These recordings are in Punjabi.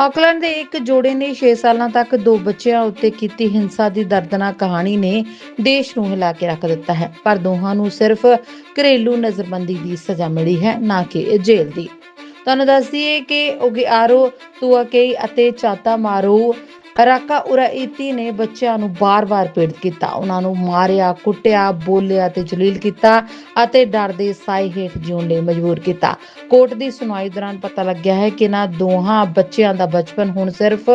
ਆਕਲੈਂਡ ਦੇ ਇੱਕ ਜੋੜੇ ਨੇ 6 ਸਾਲਾਂ ਤੱਕ ਦੋ ਬੱਚਿਆਂ ਉੱਤੇ ਕੀਤੀ ਹਿੰਸਾ ਦੀ ਦਰਦਨਾਕ ਕਹਾਣੀ ਨੇ ਦੇਸ਼ ਨੂੰ ਹਿਲਾ ਕੇ ਰੱਖ ਦਿੱਤਾ ਹੈ। ਪਰ ਦੋਹਾਂ ਨੂੰ ਸਿਰਫ ਘਰੇਲੂ ਨਜ਼ਰਬੰਦੀ ਦੀ ਸਜ਼ਾ ਮਿਲੀ ਹੈ, ਨਾ ਕਿ ਜੇਲ੍ਹ ਦੀ। ਤੁਹਾਨੂੰ ਦੱਸ ਦਈਏ ਕਿ ਓਗਿਆਰੋ, ਤੁਆਕੇਈ ਅਤੇ ਚਾਤਾ ਮਾਰੋ ਰਾਕਾ ਉਰਾਈਤੀ ਨੇ ਬੱਚਿਆਂ ਨੂੰ ਬਾਰ-ਬਾਰ ਪੀੜਤ ਕੀਤਾ। ਉਹਨਾਂ ਨੂੰ ਮਾਰਿਆ, ਕੁੱਟਿਆ, ਬੋਲਿਆ ਤੇ ਜਲੀਲ ਕੀਤਾ ਅਤੇ ਡਰ ਦੇ ਸਾਏ ਹੇਠ ਜਿਉਣ ਲਈ ਮਜਬੂਰ ਕੀਤਾ। ਕੋਰਟ ਦੀ ਸੁਣਵਾਈ ਦੌਰਾਨ ਪਤਾ ਲੱਗਿਆ ਹੈ ਕਿ ਇਹਨਾਂ ਦੋਹਾਂ ਬੱਚਿਆਂ ਦਾ ਬਚਪਨ ਹੁਣ ਸਿਰਫ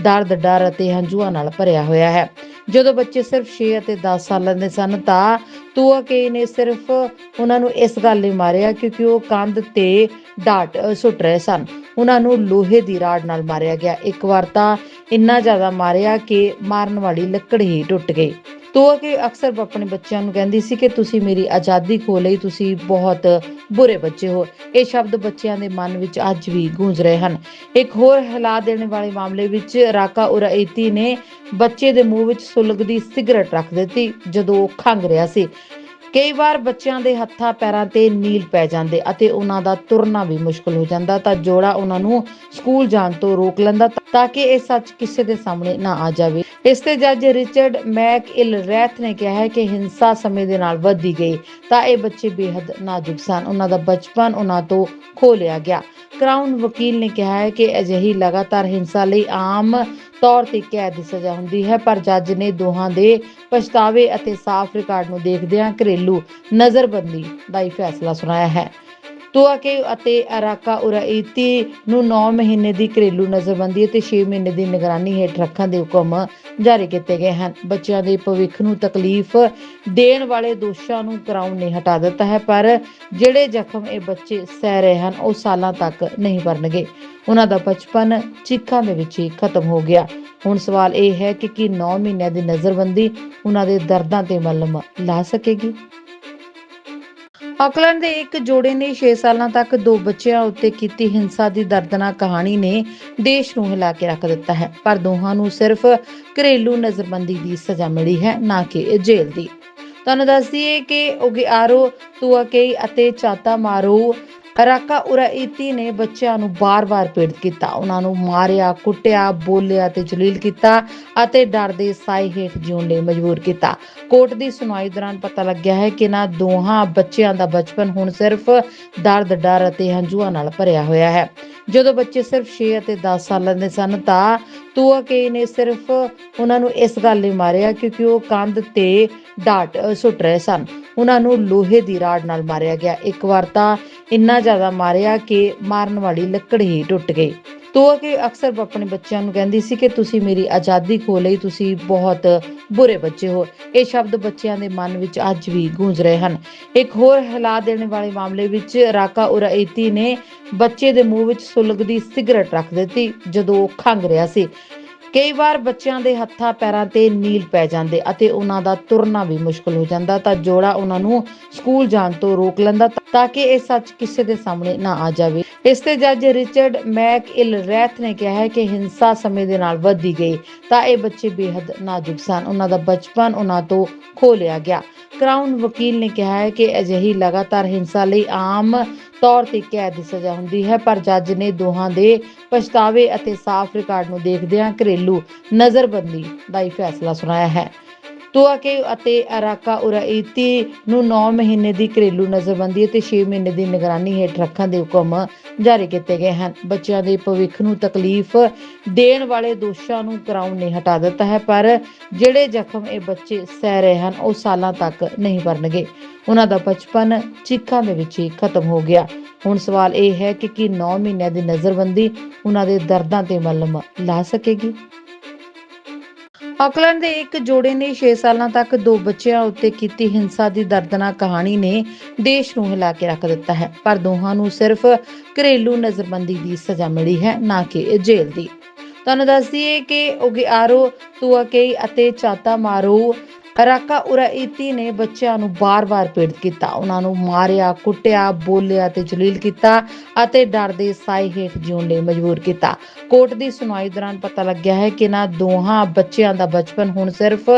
ਦਰਦ, ਡਰ ਅਤੇ ਹੰਝੂਆਂ ਨਾਲ ਭਰਿਆ ਹੋਇਆ ਹੈ। ਜਦੋਂ ਬੱਚੇ ਸਿਰਫ 6 ਅਤੇ 10 ਸਾਲਾਂ ਦੇ ਸਨ ਤਾਂ ਤੁਆਕੇ ਨੇ ਸਿਰਫ ਉਹਨਾਂ ਨੂੰ ਇਸ ਗੱਲ ਲਈ ਮਾਰਿਆ ਕਿਉਂਕਿ ਉਹ ਕੰਧ ਤੇ ਡਾਟ ਸੁੱਟ ਰਹੇ ਸਨ। ਉਹਨਾਂ ਨੂੰ ਲੋਹੇ ਦੀ ਰਾੜ ਨਾਲ ਮਾਰਿਆ ਗਿਆ। ਇੱਕ ਵਾਰ ਤਾਂ ਇੰਨਾ ਜ਼ਿਆਦਾ ਮਾਰਿਆ ਕਿ ਮਾਰਨ ਵਾਲੀ ਲੱਕੜ ਹੀ ਟੁੱਟ ਗਈ। ਤੋ ਕਿ ਅਕਸਰ ਆਪਣੇ ਬੱਚਿਆਂ ਨੂੰ ਕਹਿੰਦੀ ਸੀ ਕਿ ਤੁਸੀਂ ਮੇਰੀ ਆਜ਼ਾਦੀ ਖੋ ਲਈ ਤੁਸੀਂ ਬਹੁਤ ਬੁਰੇ ਬੱਚੇ ਹੋ। ਇਹ ਸ਼ਬਦ ਬੱਚਿਆਂ ਦੇ ਮਨ ਵਿੱਚ ਅੱਜ ਵੀ ਗੂੰਜ ਰਹੇ ਹਨ। ਇੱਕ ਹੋਰ ਹਿਲਾ ਦੇਣ ਵਾਲੇ ਮਾਮਲੇ ਵਿੱਚ ਰਾਕਾ ਉਰਾਇਤੀ ਨੇ ਬੱਚੇ ਦੇ ਮੂੰਹ ਵਿੱਚ ਸੁਲਗਦੀ ਸਿਗਰਟ ਰੱਖ ਦਿੱਤੀ ਜਦੋਂ ਉਹ ਖੰਘ ਰਿਹਾ ਸੀ। ਕਈ ਵਾਰ ਬੱਚਿਆਂ ਦੇ ਹੱਥਾਂ ਪੈਰਾਂ ਤੇ ਨੀਲ ਪੈ ਜਾਂਦੇ ਅਤੇ ਉਹਨਾਂ ਦਾ ਤੁਰਨਾ ਵੀ ਮੁਸ਼ਕਲ ਹੋ ਜਾਂਦਾ, ਤਾਂ ਜੋੜਾ ਉਹਨਾਂ ਨੂੰ ਸਕੂਲ ਜਾਣ ਤੋਂ ਰੋਕ ਲੈਂਦਾ ਤਾਂ ਕਿ ਇਹ ਸੱਚ ਕਿਸੇ ਦੇ ਸਾਹਮਣੇ ਨਾ ਆ ਜਾਵੇ। ਇਸ ਤੇ ਜੱਜ ਰਿਚਰਡ ਮੈਕ ਇਲ ਰੈਥ ਨੇ ਕਿਹਾ ਹੈ ਕਿ ਹਿੰਸਾ ਸਮੇਂ ਦੇ ਨਾਲ ਵਧਦੀ ਗਈ, ਤਾਂ ਇਹ ਬੱਚੇ ਬੇहद ਨਾਜ਼ੁਕ ਸਨ। ਉਹਨਾਂ ਦਾ ਬਚਪਨ ਉਹਨਾਂ ਤੋਂ ਖੋ ਲਿਆ ਗਿਆ। ਕਰਾਊਨ ਵਕੀਲ ਨੇ ਕਿਹਾ ਹੈ ਕਿ ਅਜਿਹੀ ਲਗਾਤਾਰ ਹਿੰਸਾ ਲਈ ਆਮ ਤੌਰ ਤੇ ਕੈਦ ਦੀ ਸਜ਼ਾ ਹੁੰਦੀ ਹੈ, ਪਰ ਜੱਜ ਨੇ ਦੋਹਾਂ ਦੇ ਪਛਤਾਵੇ ਅਤੇ ਸਾਫ਼ ਰਿਕਾਰਡ ਨੂੰ ਦੇਖਦਿਆਂ ਘਰੇਲੂ ਨਜ਼ਰਬੰਦੀ ਦਾ ਹੀ ਫੈਸਲਾ ਸੁਣਾਇਆ ਹੈ। ਤੁਆਕੇ ਅਤੇ ਅਰਾਕਾ ਉਰਾਈਤੀ ਨੂੰ 9 ਮਹੀਨੇ ਦੀ ਘਰੇਲੂ ਨਜ਼ਰਬੰਦੀ ਅਤੇ 6 ਮਹੀਨੇ ਦੀ ਨਿਗਰਾਨੀ ਹੇਠ ਰੱਖਣ ਦੇ ਹੁਕਮ ਜਾਰੀ ਕੀਤੇ ਗਏ ਹਨ। ਬੱਚਿਆਂ ਦੇ ਭਵਿੱਖ ਨੂੰ ਤਕਲੀਫ ਦੇਣ ਵਾਲੇ ਦੋਸ਼ਾਂ ਨੂੰ ਕਰਾਊਨ ਨੇ ਹਟਾ ਦਿੱਤਾ ਹੈ, ਪਰ ਜਿਹੜੇ ਜ਼ਖਮ ਇਹ ਬੱਚੇ ਸਹਿ ਰਹੇ ਹਨ, ਉਹ ਸਾਲਾਂ ਤੱਕ ਨਹੀਂ ਭਰਨਗੇ। ਉਹਨਾਂ ਦਾ ਬਚਪਨ ਚੀਖਾਂ ਦੇ ਵਿੱਚ ਹੀ ਖਤਮ ਹੋ ਗਿਆ। ਹੁਣ ਸਵਾਲ ਇਹ ਹੈ ਕਿ ਕੀ 9 ਮਹੀਨਿਆਂ ਦੀ ਨਜ਼ਰਬੰਦੀ ਉਹਨਾਂ ਦੇ ਦਰਦਾਂ ਤੇ ਮਲਮ ਲਾ ਸਕੇਗੀ? ਆਕਲੈਂਡ ਦੇ ਇੱਕ ਜੋੜੇ ਨੇ 6 ਸਾਲਾਂ ਤੱਕ ਦੋ ਬੱਚਿਆਂ ਉੱਤੇ ਕੀਤੀ ਹਿੰਸਾ ਦੀ ਦਰਦਨਾਕ ਕਹਾਣੀ ਨੇ ਦੇਸ਼ ਨੂੰ ਹਿਲਾ ਕੇ ਰੱਖ ਦਿੱਤਾ ਹੈ। ਪਰ ਦੋਹਾਂ ਨੂੰ ਸਿਰਫ ਘਰੇਲੂ ਨਜ਼ਰਬੰਦੀ ਦੀ ਸਜ਼ਾ ਮਿਲੀ ਹੈ, ਨਾ ਕਿ ਜੇਲ੍ਹ ਦੀ। ਤੁਹਾਨੂੰ ਦੱਸ ਦਈਏ ਕਿ ਓਗਿਆਰੋ, ਤੁਆਕੇਈ ਅਤੇ ਚਾਤਾ ਮਾਰੋ ਰਾਕਾ ਉਰਾਈਤੀ ਨੇ ਬੱਚਿਆਂ ਨੂੰ ਬਾਰ-ਬਾਰ ਪੀੜਤ ਕੀਤਾ। ਉਹਨਾਂ ਨੂੰ ਮਾਰਿਆ, ਕੁੱਟਿਆ, ਬੋਲਿਆ ਤੇ ਜਲੀਲ ਕੀਤਾ ਅਤੇ ਡਰ ਦੇ ਸਾਏ ਹੇਠ ਜਿਉਣ ਲਈ ਮਜਬੂਰ ਕੀਤਾ। ਕੋਰਟ ਦੀ ਸੁਣਵਾਈ ਦੌਰਾਨ ਪਤਾ ਲੱਗਿਆ ਹੈ ਕਿ ਇਹਨਾਂ ਦੋਹਾਂ ਬੱਚਿਆਂ ਦਾ ਬਚਪਨ ਹੁਣ ਸਿਰਫ ਦਰਦ, ਡਰ ਅਤੇ ਹੰਝੂਆਂ ਨਾਲ ਭਰਿਆ ਹੋਇਆ ਹੈ। ਜਦੋਂ ਬੱਚੇ ਸਿਰਫ 6 ਅਤੇ 10 ਸਾਲਾਂ ਦੇ ਸਨ ਤਾਂ ਤੁਆਕੇ ਨੇ ਸਿਰਫ ਉਹਨਾਂ ਨੂੰ ਇਸ ਗੱਲ ਲਈ ਮਾਰਿਆ ਕਿਉਂਕਿ ਉਹ ਕੰਧ ਤੇ ਡਾਟ ਸੁੱਟ ਰਹੇ ਸਨ। ਉਹਨਾਂ ਨੂੰ ਲੋਹੇ ਦੀ ਰਾੜ ਨਾਲ ਮਾਰਿਆ ਗਿਆ। ਇੱਕ ਵਾਰ ਤਾਂ ਇੰਨਾ ਜ਼ਿਆਦਾ ਮਾਰਿਆ ਕਿ ਮਾਰਨ ਵਾਲੀ ਲੱਕੜ ਹੀ ਟੁੱਟ ਗਈ। ਤੋ ਕਿ ਅਕਸਰ ਆਪਣੇ ਬੱਚਿਆਂ ਨੂੰ ਕਹਿੰਦੀ ਸੀ ਕਿ ਤੁਸੀਂ ਮੇਰੀ ਆਜ਼ਾਦੀ ਖੋ ਲਈ ਤੁਸੀਂ ਬਹੁਤ ਬੁਰੇ ਬੱਚੇ ਹੋ। ਇਹ ਸ਼ਬਦ ਬੱਚਿਆਂ ਦੇ ਮਨ ਵਿੱਚ ਅੱਜ ਵੀ ਗੂੰਜ ਰਹੇ ਹਨ। ਇੱਕ ਹੋਰ ਹਿਲਾ ਦੇਣ ਵਾਲੇ ਮਾਮਲੇ ਵਿੱਚ ਰਾਕਾ ਉਰਾਈਤੀ ਨੇ ਬੱਚੇ ਦੇ ਮੂੰਹ ਵਿੱਚ ਸੁਲਗਦੀ ਸਿਗਰਟ ਰੱਖ ਦਿੱਤੀ, ਜਦੋਂ ਉਹ ਖੰਘ ਰਿਹਾ ਸੀ। ਕਈ ਵਾਰ ਬੱਚਿਆਂ ਦੇ ਹੱਥਾਂ ਪੈਰਾਂ ਤੇ ਨੀਲ ਪੈ ਜਾਂਦੇ ਅਤੇ ਉਹਨਾਂ ਦਾ ਤੁਰਨਾ ਵੀ ਮੁਸ਼ਕਲ ਹੋ ਜਾਂਦਾ ਤਾਂ ਜੋੜਾ ਉਹਨਾਂ ਨੂੰ ਸਕੂਲ ਜਾਣ ਤੋਂ ਰੋਕ ਲੈਂਦਾ ਤਾਂ ਕਿ ਇਹ ਸੱਚ ਕਿਸੇ ਦੇ ਸਾਹਮਣੇ ਨਾ ਆ ਜਾਵੇ। ਇਸ ਤੇ ਜੱਜ ਰਿਚਰਡ ਮੈਕ ਇਲ ਰੈਥ ਨੇ ਕਿਹਾ ਹੈ ਕਿ ਹਿੰਸਾ ਸਮੇਂ ਦੇ ਨਾਲ ਵਧਦੀ ਗਈ, ਤਾਂ ਇਹ ਬੱਚੇ ਬੇहद ਨਾਜ਼ੁਕ ਸਨ। ਉਹਨਾਂ ਦਾ ਬਚਪਨ ਉਹਨਾਂ ਤੋਂ ਖੋ ਲਿਆ ਗਿਆ। ਕਰਾਊਨ ਵਕੀਲ ਨੇ ਕਿਹਾ ਹੈ ਕਿ ਅਜਿਹੀ ਲਗਾਤਾਰ ਹਿੰਸਾ ਲਈ ਆਮ ਤੌਰ ਤੇ ਕੈਦ ਦੀ ਸਜ਼ਾ ਹੁੰਦੀ ਹੈ, ਪਰ ਜੱਜ ਨੇ ਦੋਹਾਂ ਦੇ ਪਛਤਾਵੇ ਅਤੇ ਸਾਫ਼ ਰਿਕਾਰਡ ਨੂੰ ਦੇਖਦਿਆਂ ਘਰੇਲੂ ਨਜ਼ਰਬੰਦੀ ਦਾ ਹੀ ਫੈਸਲਾ ਸੁਣਾਇਆ ਹੈ। ਤੁਆਕੇ ਅਤੇ ਅਰਾਕਾ ਉਰਾਈਤੀ ਨੂੰ 9 ਮਹੀਨੇ ਦੀ ਘਰੇਲੂ ਨਜ਼ਰਬੰਦੀ ਅਤੇ 6 ਮਹੀਨੇ ਦੀ ਨਿਗਰਾਨੀ ਹੇਠ ਰੱਖਣ ਦੇ ਹੁਕਮ ਜਾਰੀ ਕੀਤੇ ਗਏ ਹਨ। ਬੱਚਿਆਂ ਦੇ ਭਵਿੱਖ ਨੂੰ ਤਕਲੀਫ ਦੇਣ ਵਾਲੇ ਦੋਸ਼ਾਂ ਨੂੰ ਕਰਾਊਨ ਨੇ ਹਟਾ ਦਿੱਤਾ ਹੈ, ਪਰ ਜਿਹੜੇ ਜ਼ਖਮ ਇਹ ਬੱਚੇ ਸਹਿ ਰਹੇ ਹਨ, ਉਹ ਸਾਲਾਂ ਤੱਕ ਨਹੀਂ ਭਰਨਗੇ ਉਹਨਾਂ ਦਾ ਬਚਪਨ ਚੀਖਾਂ ਦੇ ਵਿੱਚ ਹੀ ਖਤਮ ਹੋ ਗਿਆ। ਹੁਣ ਸਵਾਲ ਇਹ ਹੈ ਕਿ ਕੀ 9 ਮਹੀਨਿਆਂ ਦੀ ਨਜ਼ਰਬੰਦੀ ਉਹਨਾਂ ਦੇ ਦਰਦਾਂ ਤੇ ਮਲਮ ਲਾ ਸਕੇਗੀ? ਆਕਲੈਂਡ ਦੇ ਇੱਕ ਜੋੜੇ ਨੇ 6 ਸਾਲਾਂ ਤੱਕ ਦੋ ਬੱਚਿਆਂ ਉੱਤੇ ਕੀਤੀ ਹਿੰਸਾ ਦੀ ਦਰਦਨਾਕ ਕਹਾਣੀ ਨੇ ਦੇਸ਼ ਨੂੰ ਹਿਲਾ ਕੇ ਰੱਖ ਦਿੱਤਾ ਹੈ। ਪਰ ਦੋਹਾਂ ਨੂੰ ਸਿਰਫ ਘਰੇਲੂ ਨਜ਼ਰਬੰਦੀ ਦੀ ਸਜ਼ਾ ਮਿਲੀ ਹੈ, ਨਾ ਕਿ ਜੇਲ੍ਹ ਦੀ। ਤੁਹਾਨੂੰ ਦੱਸ ਦਈਏ ਕਿ ਓਗਿਆਰੋ, ਤੁਆਕੇਈ ਅਤੇ ਚਾਤਾ ਮਾਰੋ ਰਾਕਾ ਉਰਾਈਤੀ ਨੇ ਬੱਚਿਆਂ ਨੂੰ ਬਾਰ-ਬਾਰ ਪੀੜਤ ਕੀਤਾ। ਉਹਨਾਂ ਨੂੰ ਮਾਰਿਆ, ਕੁੱਟਿਆ, ਬੋਲਿਆ ਤੇ ਜਲੀਲ ਕੀਤਾ ਅਤੇ ਡਰ ਦੇ ਸਾਏ ਹੇਠ ਜਿਉਣ ਲਈ ਮਜਬੂਰ ਕੀਤਾ। ਕੋਰਟ ਦੀ ਸੁਣਵਾਈ ਦੌਰਾਨ ਪਤਾ ਲੱਗਿਆ ਹੈ ਕਿ ਇਹਨਾਂ ਦੋਹਾਂ ਬੱਚਿਆਂ ਦਾ ਬਚਪਨ ਹੁਣ ਸਿਰਫ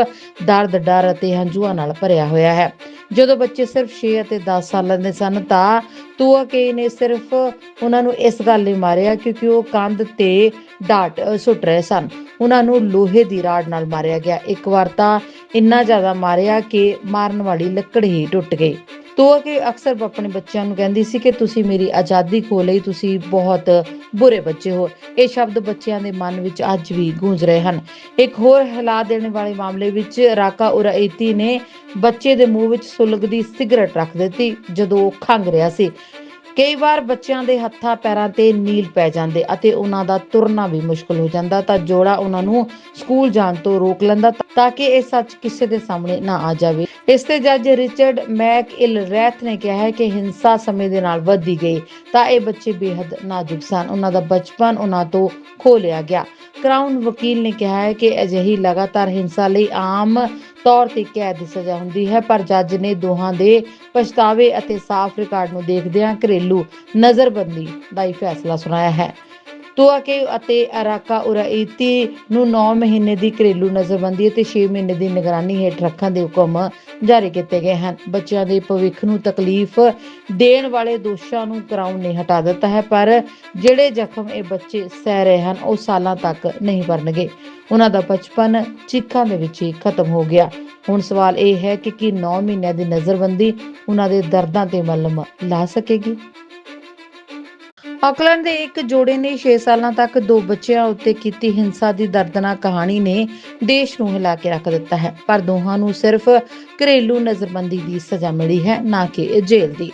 ਦਰਦ, ਡਰ ਅਤੇ ਹੰਝੂਆਂ ਨਾਲ ਭਰਿਆ ਹੋਇਆ ਹੈ। ਜਦੋਂ ਬੱਚੇ ਸਿਰਫ 6 ਅਤੇ 10 ਸਾਲਾਂ ਦੇ ਸਨ ਤਾਂ ਤੂਆਕੇ ਨੇ ਸਿਰਫ ਉਹਨਾਂ ਨੂੰ ਇਸ ਗੱਲ ਲਈ ਮਾਰਿਆ ਕਿਉਂਕਿ ਉਹ ਕੰਧ ਤੇ ਡਾਟ ਸੁੱਟ ਰਹੇ ਸਨ। ਉਹਨਾਂ ਨੂੰ ਲੋਹੇ ਦੀ ਰਾੜ ਨਾਲ ਮਾਰਿਆ ਗਿਆ। ਇੱਕ ਵਾਰ ਤਾਂ ਇੰਨਾ ਜ਼ਿਆਦਾ ਮਾਰਿਆ ਕਿ ਮਾਰਨ ਵਾਲੀ ਲੱਕੜ ਹੀ ਟੁੱਟ ਗਈ। ਤੂਆਕੇ ਅਕਸਰ ਆਪਣੇ ਬੱਚਿਆਂ ਨੂੰ ਕਹਿੰਦੀ ਸੀ ਕਿ ਤੁਸੀਂ ਮੇਰੀ ਆਜ਼ਾਦੀ ਖੋ ਲਈ ਤੁਸੀਂ ਬਹੁਤ ਬੁਰੇ ਬੱਚੇ ਹੋ। ਇਹ ਸ਼ਬਦ ਬੱਚਿਆਂ ਦੇ ਮਨ ਵਿੱਚ ਅੱਜ ਵੀ ਗੂੰਜ ਰਹੇ ਹਨ। ਇੱਕ ਹੋਰ ਹਿਲਾ ਦੇਣ ਵਾਲੇ ਮਾਮਲੇ ਵਿੱਚ ਰਾਕਾ ਉਰਾਇਤੀ ਨੇ ਬੱਚੇ ਦੇ ਮੂੰਹ ਵਿੱਚ ਸੁਲਗਦੀ ਸਿਗਰਟ ਰੱਖ ਦਿੱਤੀ ਜਦੋਂ ਉਹ ਖੰਘ ਰਿਹਾ ਸੀ। ਕਈ ਵਾਰ ਬੱਚਿਆਂ ਦੇ ਹੱਥਾਂ ਪੈਰਾਂ ਤੇ ਨੀਲ ਪੈ ਜਾਂਦੇ ਅਤੇ ਉਹਨਾਂ ਦਾ ਤੁਰਨਾ ਵੀ ਮੁਸ਼ਕਲ ਹੋ ਜਾਂਦਾ, ਤਾਂ ਜੋੜਾ ਉਹਨਾਂ ਨੂੰ ਸਕੂਲ ਜਾਣ ਤੋਂ ਰੋਕ ਲੈਂਦਾ ਤਾਂ ਕਿ ਇਹ ਸੱਚ ਕਿਸੇ ਦੇ ਸਾਹਮਣੇ ਨਾ ਆ ਜਾਵੇ। ਇਸ ਤੇ ਜੱਜ ਰਿਚਰਡ ਮੈਕ ਇਲ ਰੈਥ ਨੇ ਕਿਹਾ ਹੈ ਕਿ ਹਿੰਸਾ ਸਮੇਂ ਦੇ ਨਾਲ ਵਧਦੀ ਗਈ, ਤਾਂ ਇਹ ਬੱਚੇ ਬੇहद ਨਾਜ਼ੁਕ ਸਨ। ਉਹਨਾਂ ਦਾ ਬਚਪਨ ਉਹਨਾਂ ਤੋਂ ਖੋ ਲਿਆ ਗਿਆ। ਕਰਾਊਨ ਵਕੀਲ ਨੇ ਕਿਹਾ ਹੈ ਕਿ ਅਜਿਹੀ ਲਗਾਤਾਰ ਹਿੰਸਾ ਲਈ ਆਮ ਤੌਰ ਤੇ ਕੈਦ ਦੀ ਸਜ਼ਾ ਹੁੰਦੀ ਹੈ, ਪਰ ਜੱਜ ਨੇ ਦੋਹਾਂ ਦੇ ਪਛਤਾਵੇ ਅਤੇ ਸਾਫ਼ ਰਿਕਾਰਡ ਨੂੰ ਦੇਖਦਿਆਂ ਘਰੇਲੂ ਨਜ਼ਰਬੰਦੀ ਦਾ ਹੀ ਫੈਸਲਾ ਸੁਣਾਇਆ ਹੈ। ਤੁਆਕੇ ਅਤੇ ਅਰਾਕਾ ਉਰਾਈਤੀ ਨੂੰ 9 ਮਹੀਨੇ ਦੀ ਘਰੇਲੂ ਨਜ਼ਰਬੰਦੀ ਅਤੇ 6 ਮਹੀਨੇ ਦੀ ਨਿਗਰਾਨੀ ਹੇਠ ਰੱਖਣ ਦੇ ਹੁਕਮ ਜਾਰੀ ਕੀਤੇ ਗਏ ਹਨ। ਬੱਚਿਆਂ ਦੇ ਭਵਿੱਖ ਨੂੰ ਤਕਲੀਫ ਦੇਣ ਵਾਲੇ ਦੋਸ਼ਾਂ ਨੂੰ ਕਰਾਉਣ ਨੇ ਹਟਾ ਦਿੱਤਾ ਹੈ, ਪਰ ਜਿਹੜੇ ਜ਼ਖਮ ਇਹ ਬੱਚੇ ਸਹਿ ਰਹੇ ਹਨ, ਉਹ ਸਾਲਾਂ ਤੱਕ ਨਹੀਂ ਭਰਨਗੇ ਉਹਨਾਂ ਦਾ ਬਚਪਨ ਚੀਖਾਂ ਦੇ ਵਿੱਚ ਹੀ ਖਤਮ ਹੋ ਗਿਆ। ਹੁਣ ਸਵਾਲ ਇਹ ਹੈ ਕਿ ਕੀ 9 ਮਹੀਨਿਆਂ ਦੀ ਨਜ਼ਰਬੰਦੀ ਉਹਨਾਂ ਦੇ ਦਰਦਾਂ ਤੇ ਮਲਮ ਲਾ ਸਕੇਗੀ? ਆਕਲੈਂਡ ਦੇ ਇੱਕ ਜੋੜੇ ਨੇ 6 ਸਾਲਾਂ ਤੱਕ ਦੋ ਬੱਚਿਆਂ ਉੱਤੇ ਕੀਤੀ ਹਿੰਸਾ ਦੀ ਦਰਦਨਾਕ ਕਹਾਣੀ ਨੇ ਦੇਸ਼ ਨੂੰ ਹਿਲਾ ਕੇ ਰੱਖ ਦਿੱਤਾ ਹੈ। ਪਰ ਦੋਹਾਂ ਨੂੰ ਸਿਰਫ ਘਰੇਲੂ ਨਜ਼ਰਬੰਦੀ ਦੀ ਸਜ਼ਾ ਮਿਲੀ ਹੈ, ਨਾ ਕਿ ਜੇਲ੍ਹ ਦੀ।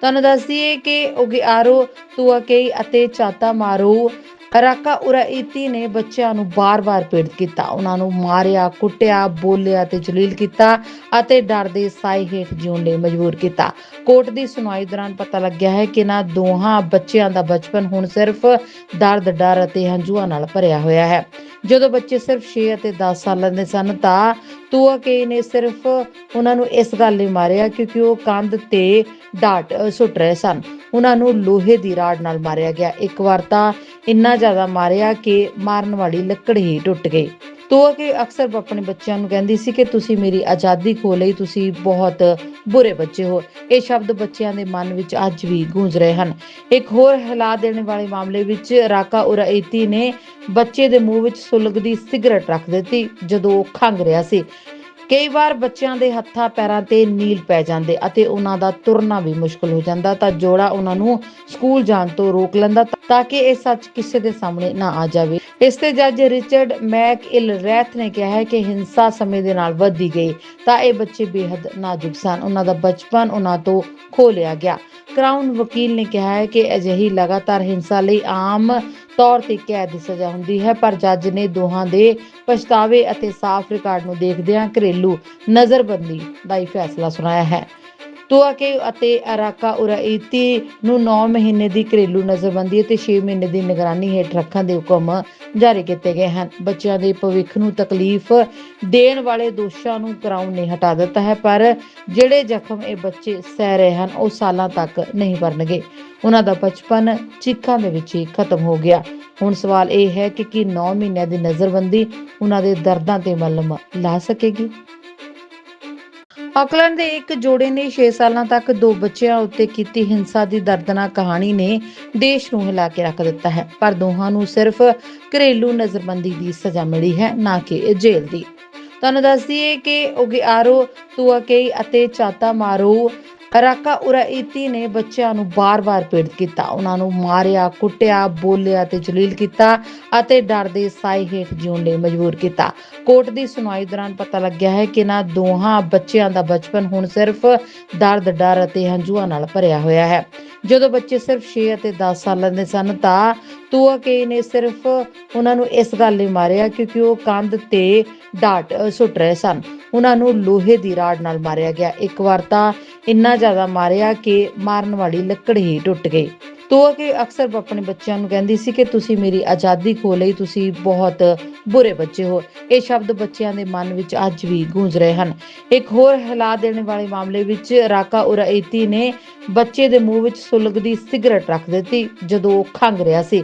ਤੁਹਾਨੂੰ ਦੱਸ ਦਈਏ ਕਿ ਓਗਿਆਰੋ, ਤੁਆਕੇਈ ਅਤੇ ਚਾਤਾ ਮਾਰੋ ਰਾਕਾ ਉਰਾਈਤੀ ਨੇ ਬੱਚਿਆਂ ਨੂੰ ਬਾਰ-ਬਾਰ ਪੀੜਤ ਕੀਤਾ। ਉਹਨਾਂ ਨੂੰ ਮਾਰਿਆ, ਕੁੱਟਿਆ, ਬੋਲਿਆ ਤੇ ਜਲੀਲ ਕੀਤਾ ਅਤੇ ਡਰ ਦੇ ਸਾਏ ਹੇਠ ਜਿਉਣ ਲਈ ਮਜਬੂਰ ਕੀਤਾ। ਕੋਰਟ ਦੀ ਸੁਣਵਾਈ ਦੌਰਾਨ ਪਤਾ ਲੱਗਿਆ ਹੈ ਕਿ ਇਹਨਾਂ ਦੋਹਾਂ ਬੱਚਿਆਂ ਦਾ ਬਚਪਨ ਹੁਣ ਸਿਰਫ ਦਰਦ, ਡਰ ਅਤੇ ਹੰਝੂਆਂ ਨਾਲ ਭਰਿਆ ਹੋਇਆ ਹੈ। ਜਦੋਂ ਬੱਚੇ ਸਿਰਫ 6 ਅਤੇ 10 ਸਾਲਾਂ ਦੇ ਸਨ ਤਾਂ ਤੂਆਕੇ ਨੇ ਸਿਰਫ ਉਹਨਾਂ ਨੂੰ ਇਸ ਗੱਲ ਲਈ ਮਾਰਿਆ ਕਿਉਂਕਿ ਉਹ ਕੰਧ ਤੇ ਡਾਟ ਸੁੱਟ ਰਹੇ ਸਨ। ਉਹਨਾਂ ਨੂੰ ਲੋਹੇ ਦੀ ਰਾੜ ਨਾਲ ਮਾਰਿਆ ਗਿਆ। ਇੱਕ ਵਾਰ ਤਾਂ ਇੰਨਾ ਜ਼ਿਆਦਾ ਮਾਰਿਆ ਕਿ ਮਾਰਨ ਵਾਲੀ ਲੱਕੜ ਹੀ ਟੁੱਟ ਗਈ। ਤੂਆਕੇ ਅਕਸਰ ਆਪਣੇ ਬੱਚਿਆਂ ਨੂੰ ਕਹਿੰਦੀ ਸੀ ਕਿ ਤੁਸੀਂ ਮੇਰੀ ਆਜ਼ਾਦੀ ਖੋ ਲਈ ਤੁਸੀਂ ਬਹੁਤ ਬੁਰੇ ਬੱਚੇ ਹੋ। ਇਹ ਸ਼ਬਦ ਬੱਚਿਆਂ ਦੇ ਮਨ ਵਿੱਚ ਅੱਜ ਵੀ ਗੂੰਜ ਰਹੇ ਹਨ। ਇੱਕ ਹੋਰ ਹਿਲਾ ਦੇਣ ਵਾਲੇ ਮਾਮਲੇ ਵਿੱਚ ਰਾਕਾ ਉਰਾਇਤੀ ਨੇ ਬੱਚੇ ਦੇ ਮੂੰਹ ਵਿੱਚ ਸੁਲਗਦੀ ਸਿਗਰਟ ਰੱਖ ਦਿੱਤੀ ਜਦੋਂ ਉਹ ਖੰਘ ਰਿਹਾ ਸੀ। ਕਈ ਵਾਰ ਬੱਚਿਆਂ ਦੇ ਹੱਥਾਂ ਪੈਰਾਂ ਤੇ ਨੀਲ ਪੈ ਜਾਂਦੇ ਅਤੇ ਉਹਨਾਂ ਦਾ ਤੁਰਨਾ ਵੀ ਮੁਸ਼ਕਲ ਹੋ ਜਾਂਦਾ, ਤਾਂ ਜੋੜਾ ਉਹਨਾਂ ਨੂੰ ਸਕੂਲ ਜਾਣ ਤੋਂ ਰੋਕ ਲੈਂਦਾ ਤਾਂ ਕਿ ਇਹ ਸੱਚ ਕਿਸੇ ਦੇ ਸਾਹਮਣੇ ਨਾ ਆ ਜਾਵੇ। ਇਸ ਤੇ ਜੱਜ ਰਿਚਰਡ ਮੈਕ ਇਲ ਰੈਥ ਨੇ ਕਿਹਾ ਹੈ ਕਿ ਹਿੰਸਾ ਸਮੇਂ ਦੇ ਨਾਲ ਵਧਦੀ ਗਈ, ਤਾਂ ਇਹ ਬੱਚੇ ਬੇहद ਨਾਜ਼ੁਕ ਸਨ। ਉਹਨਾਂ ਦਾ ਬਚਪਨ ਉਹਨਾਂ ਤੋਂ ਖੋ ਲਿਆ ਗਿਆ। ਕਰਾਊਨ ਵਕੀਲ ਨੇ ਕਿਹਾ ਹੈ ਕਿ ਅਜਿਹੀ ਲਗਾਤਾਰ ਹਿੰਸਾ ਲਈ ਆਮ ਤੌਰ ਤੇ ਕੈਦ ਦੀ ਸਜ਼ਾ ਹੁੰਦੀ ਹੈ, ਪਰ ਜੱਜ ਨੇ ਦੋਹਾਂ ਦੇ ਪਛਤਾਵੇ ਅਤੇ ਸਾਫ਼ ਰਿਕਾਰਡ ਨੂੰ ਦੇਖਦਿਆਂ ਘਰੇਲੂ ਨਜ਼ਰਬੰਦੀ ਦਾ ਹੀ ਫੈਸਲਾ ਸੁਣਾਇਆ ਹੈ। ਤੁਆਕੇ ਅਤੇ ਅਰਾਕਾ ਉਰਾਈਤੀ ਨੂੰ 9 ਮਹੀਨੇ ਦੀ ਘਰੇਲੂ ਨਜ਼ਰਬੰਦੀ ਅਤੇ 6 ਮਹੀਨੇ ਦੀ ਨਿਗਰਾਨੀ ਹੇਠ ਰੱਖਣ ਦੇ ਹੁਕਮ ਜਾਰੀ ਕੀਤੇ ਗਏ ਹਨ। ਬੱਚਿਆਂ ਦੇ ਭਵਿੱਖ ਨੂੰ ਤਕਲੀਫ ਦੇਣ ਵਾਲੇ ਦੋਸ਼ਾਂ ਨੂੰ ਕਰਾਉਣ ਨੇ ਹਟਾ ਦਿੱਤਾ ਹੈ, ਪਰ ਜਿਹੜੇ ਜ਼ਖਮ ਇਹ ਬੱਚੇ ਸਹਿ ਰਹੇ ਹਨ, ਉਹ ਸਾਲਾਂ ਤੱਕ ਨਹੀਂ ਭਰਨਗੇ ਉਹਨਾਂ ਦਾ ਬਚਪਨ ਚੀਖਾਂ ਦੇ ਵਿੱਚ ਹੀ ਖਤਮ ਹੋ ਗਿਆ। ਹੁਣ ਸਵਾਲ ਇਹ ਹੈ ਕਿ ਕੀ 9 ਮਹੀਨਿਆਂ ਦੀ ਨਜ਼ਰਬੰਦੀ ਉਹਨਾਂ ਦੇ ਦਰਦਾਂ ਤੇ ਮਲਮ ਲਾ ਸਕੇਗੀ? ਆਕਲੈਂਡ ਦੇ ਇੱਕ ਜੋੜੇ ਨੇ 6 ਸਾਲਾਂ ਤੱਕ ਦੋ ਬੱਚਿਆਂ ਉੱਤੇ ਕੀਤੀ ਹਿੰਸਾ ਦੀ ਦਰਦਨਾਕ ਕਹਾਣੀ ਨੇ ਦੇਸ਼ ਨੂੰ ਹਿਲਾ ਕੇ ਰੱਖ ਦਿੱਤਾ ਹੈ। ਪਰ ਦੋਹਾਂ ਨੂੰ ਸਿਰਫ ਘਰੇਲੂ ਨਜ਼ਰਬੰਦੀ ਦੀ ਸਜ਼ਾ ਮਿਲੀ ਹੈ, ਨਾ ਕਿ ਜੇਲ੍ਹ ਦੀ। ਤੁਹਾਨੂੰ ਦੱਸ ਦਈਏ ਕਿ ਓਗਿਆਰੋ, ਤੁਆਕੇਈ ਅਤੇ ਚਾਤਾ ਮਾਰੋ ਰਾਕਾ ਉਰਾਈਤੀ ਨੇ ਬੱਚਿਆਂ ਨੂੰ ਬਾਰ-ਬਾਰ ਪੀੜਤ ਕੀਤਾ। ਉਹਨਾਂ ਨੂੰ ਮਾਰਿਆ, ਕੁੱਟਿਆ, ਬੋਲਿਆ ਤੇ ਜਲੀਲ ਕੀਤਾ ਅਤੇ ਡਰ ਦੇ ਸਾਏ ਹੇਠ ਜਿਉਣ ਲਈ ਮਜਬੂਰ ਕੀਤਾ। ਕੋਰਟ ਦੀ ਸੁਣਵਾਈ ਦੌਰਾਨ ਪਤਾ ਲੱਗਿਆ ਹੈ ਕਿ ਇਹਨਾਂ ਦੋਹਾਂ ਬੱਚਿਆਂ ਦਾ ਬਚਪਨ ਹੁਣ ਸਿਰਫ ਦਰਦ, ਡਰ ਅਤੇ ਹੰਝੂਆਂ ਨਾਲ ਭਰਿਆ ਹੋਇਆ ਹੈ। ਜਦੋਂ ਬੱਚੇ ਸਿਰਫ 6 ਅਤੇ 10 ਸਾਲਾਂ ਦੇ ਸਨ ਤਾਂ ਤੂਆਕੇ ਨੇ ਸਿਰਫ ਉਹਨਾਂ ਨੂੰ ਇਸ ਗੱਲ ਲਈ ਮਾਰਿਆ ਕਿਉਂਕਿ ਉਹ ਕੰਧ ਤੇ ਡਾਟ ਸੁੱਟ ਰਹੇ ਸਨ। ਉਹਨਾਂ ਨੂੰ ਲੋਹੇ ਦੀ ਰਾੜ ਨਾਲ ਮਾਰਿਆ ਗਿਆ। ਇੱਕ ਵਾਰ ਤਾਂ ਇੰਨਾ ਜ਼ਿਆਦਾ ਮਾਰਿਆ ਕਿ ਮਾਰਨ ਵਾਲੀ ਲੱਕੜ ਹੀ ਟੁੱਟ ਗਈ। ਤੋ ਕਿ ਅਕਸਰ ਆਪਣੇ ਬੱਚਿਆਂ ਨੂੰ ਕਹਿੰਦੀ ਸੀ ਕਿ ਤੁਸੀਂ ਮੇਰੀ ਆਜ਼ਾਦੀ ਖੋ ਲਈ ਤੁਸੀਂ ਬਹੁਤ ਬੁਰੇ ਬੱਚੇ ਹੋ। ਇਹ ਸ਼ਬਦ ਬੱਚਿਆਂ ਦੇ ਮਨ ਵਿੱਚ ਅੱਜ ਵੀ ਗੂੰਜ ਰਹੇ ਹਨ। ਇੱਕ ਹੋਰ ਹਿਲਾ ਦੇਣ ਵਾਲੇ ਮਾਮਲੇ ਵਿੱਚ ਰਾਕਾ ਉਰਾਇਤੀ ਨੇ ਬੱਚੇ ਦੇ ਮੂੰਹ ਵਿੱਚ ਸੁਲਗਦੀ ਸਿਗਰਟ ਰੱਖ ਦਿੱਤੀ ਜਦੋਂ ਉਹ ਖੰਘ ਰਿਹਾ ਸੀ।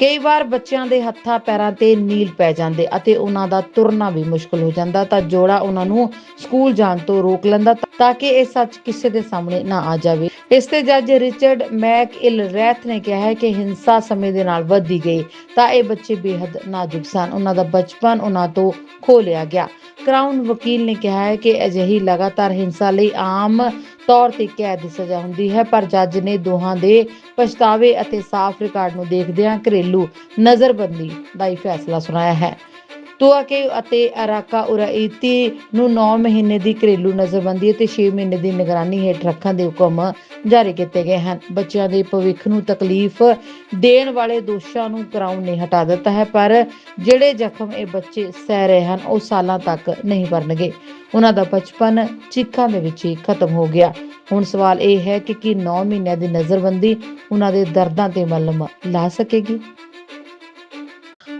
ਕਈ ਵਾਰ ਬੱਚਿਆਂ ਦੇ ਹੱਥਾਂ ਪੈਰਾਂ ਤੇ ਨੀਲ ਪੈ ਜਾਂਦੇ ਅਤੇ ਉਹਨਾਂ ਦਾ ਤੁਰਨਾ ਵੀ ਮੁਸ਼ਕਲ ਹੋ ਜਾਂਦਾ, ਤਾਂ ਜੋੜਾ ਉਹਨਾਂ ਨੂੰ ਸਕੂਲ ਜਾਣ ਤੋਂ ਰੋਕ ਲੈਂਦਾ ਤਾਂ ਕਿ ਇਹ ਸੱਚ ਕਿਸੇ ਦੇ ਸਾਹਮਣੇ ਨਾ ਆ ਜਾਵੇ। ਇਸ ਤੇ ਜੱਜ ਰਿਚਰਡ ਮੈਕ ਇਲ ਰੈਥ ਨੇ ਕਿਹਾ ਹੈ ਕਿ ਹਿੰਸਾ ਸਮੇਂ ਦੇ ਨਾਲ ਵਧਦੀ ਗਈ, ਤਾਂ ਇਹ ਬੱਚੇ ਬੇहद ਨਾਜ਼ੁਕ ਸਨ। ਉਹਨਾਂ ਦਾ ਬਚਪਨ ਉਹਨਾਂ ਤੋਂ ਖੋ ਲਿਆ ਗਿਆ। ਕਰਾਊਨ ਵਕੀਲ ਨੇ ਕਿਹਾ ਹੈ ਕਿ ਅਜਿਹੀ ਲਗਾਤਾਰ ਹਿੰਸਾ ਲਈ ਆਮ ਤੌਰ ਤੇ ਕੈਦ ਦੀ ਸਜ਼ਾ ਹੁੰਦੀ ਹੈ, ਪਰ ਜੱਜ ਨੇ ਦੋਹਾਂ ਦੇ ਪਛਤਾਵੇ ਅਤੇ ਸਾਫ਼ ਰਿਕਾਰਡ ਨੂੰ ਦੇਖਦਿਆਂ ਘਰੇਲੂ ਨਜ਼ਰਬੰਦੀ ਦਾ ਹੀ ਫੈਸਲਾ ਸੁਣਾਇਆ ਹੈ। ਤੁਆਕੇ ਅਤੇ ਅਰਾਕਾ ਉਰਾਈਤੀ ਨੂੰ 9 ਮਹੀਨੇ ਦੀ ਘਰੇਲੂ ਨਜ਼ਰਬੰਦੀ ਅਤੇ 6 ਮਹੀਨੇ ਦੀ ਨਿਗਰਾਨੀ ਹੇਠ ਰੱਖਣ ਦੇ ਹੁਕਮ ਜਾਰੀ ਕੀਤੇ ਗਏ ਹਨ। ਬੱਚਿਆਂ ਦੇ ਭਵਿੱਖ ਨੂੰ ਤਕਲੀਫ ਦੇਣ ਵਾਲੇ ਦੋਸ਼ਾਂ ਨੂੰ ਕਰਾਊਨ ਨੇ ਹਟਾ ਦਿੱਤਾ ਹੈ, ਪਰ ਜਿਹੜੇ ਜ਼ਖਮ ਇਹ ਬੱਚੇ ਸਹਿ ਰਹੇ ਹਨ, ਉਹ ਸਾਲਾਂ ਤੱਕ ਨਹੀਂ ਭਰਨਗੇ ਉਹਨਾਂ ਦਾ ਬਚਪਨ ਚੀਕਾਂ ਦੇ ਵਿੱਚ ਹੀ ਖਤਮ ਹੋ ਗਿਆ। ਹੁਣ ਸਵਾਲ ਇਹ ਹੈ ਕਿ ਕੀ 9 ਮਹੀਨਿਆਂ ਦੀ ਨਜ਼ਰਬੰਦੀ ਉਹਨਾਂ ਦੇ ਦਰਦਾਂ ਤੇ ਮਲਮ ਲਾ ਸਕੇਗੀ?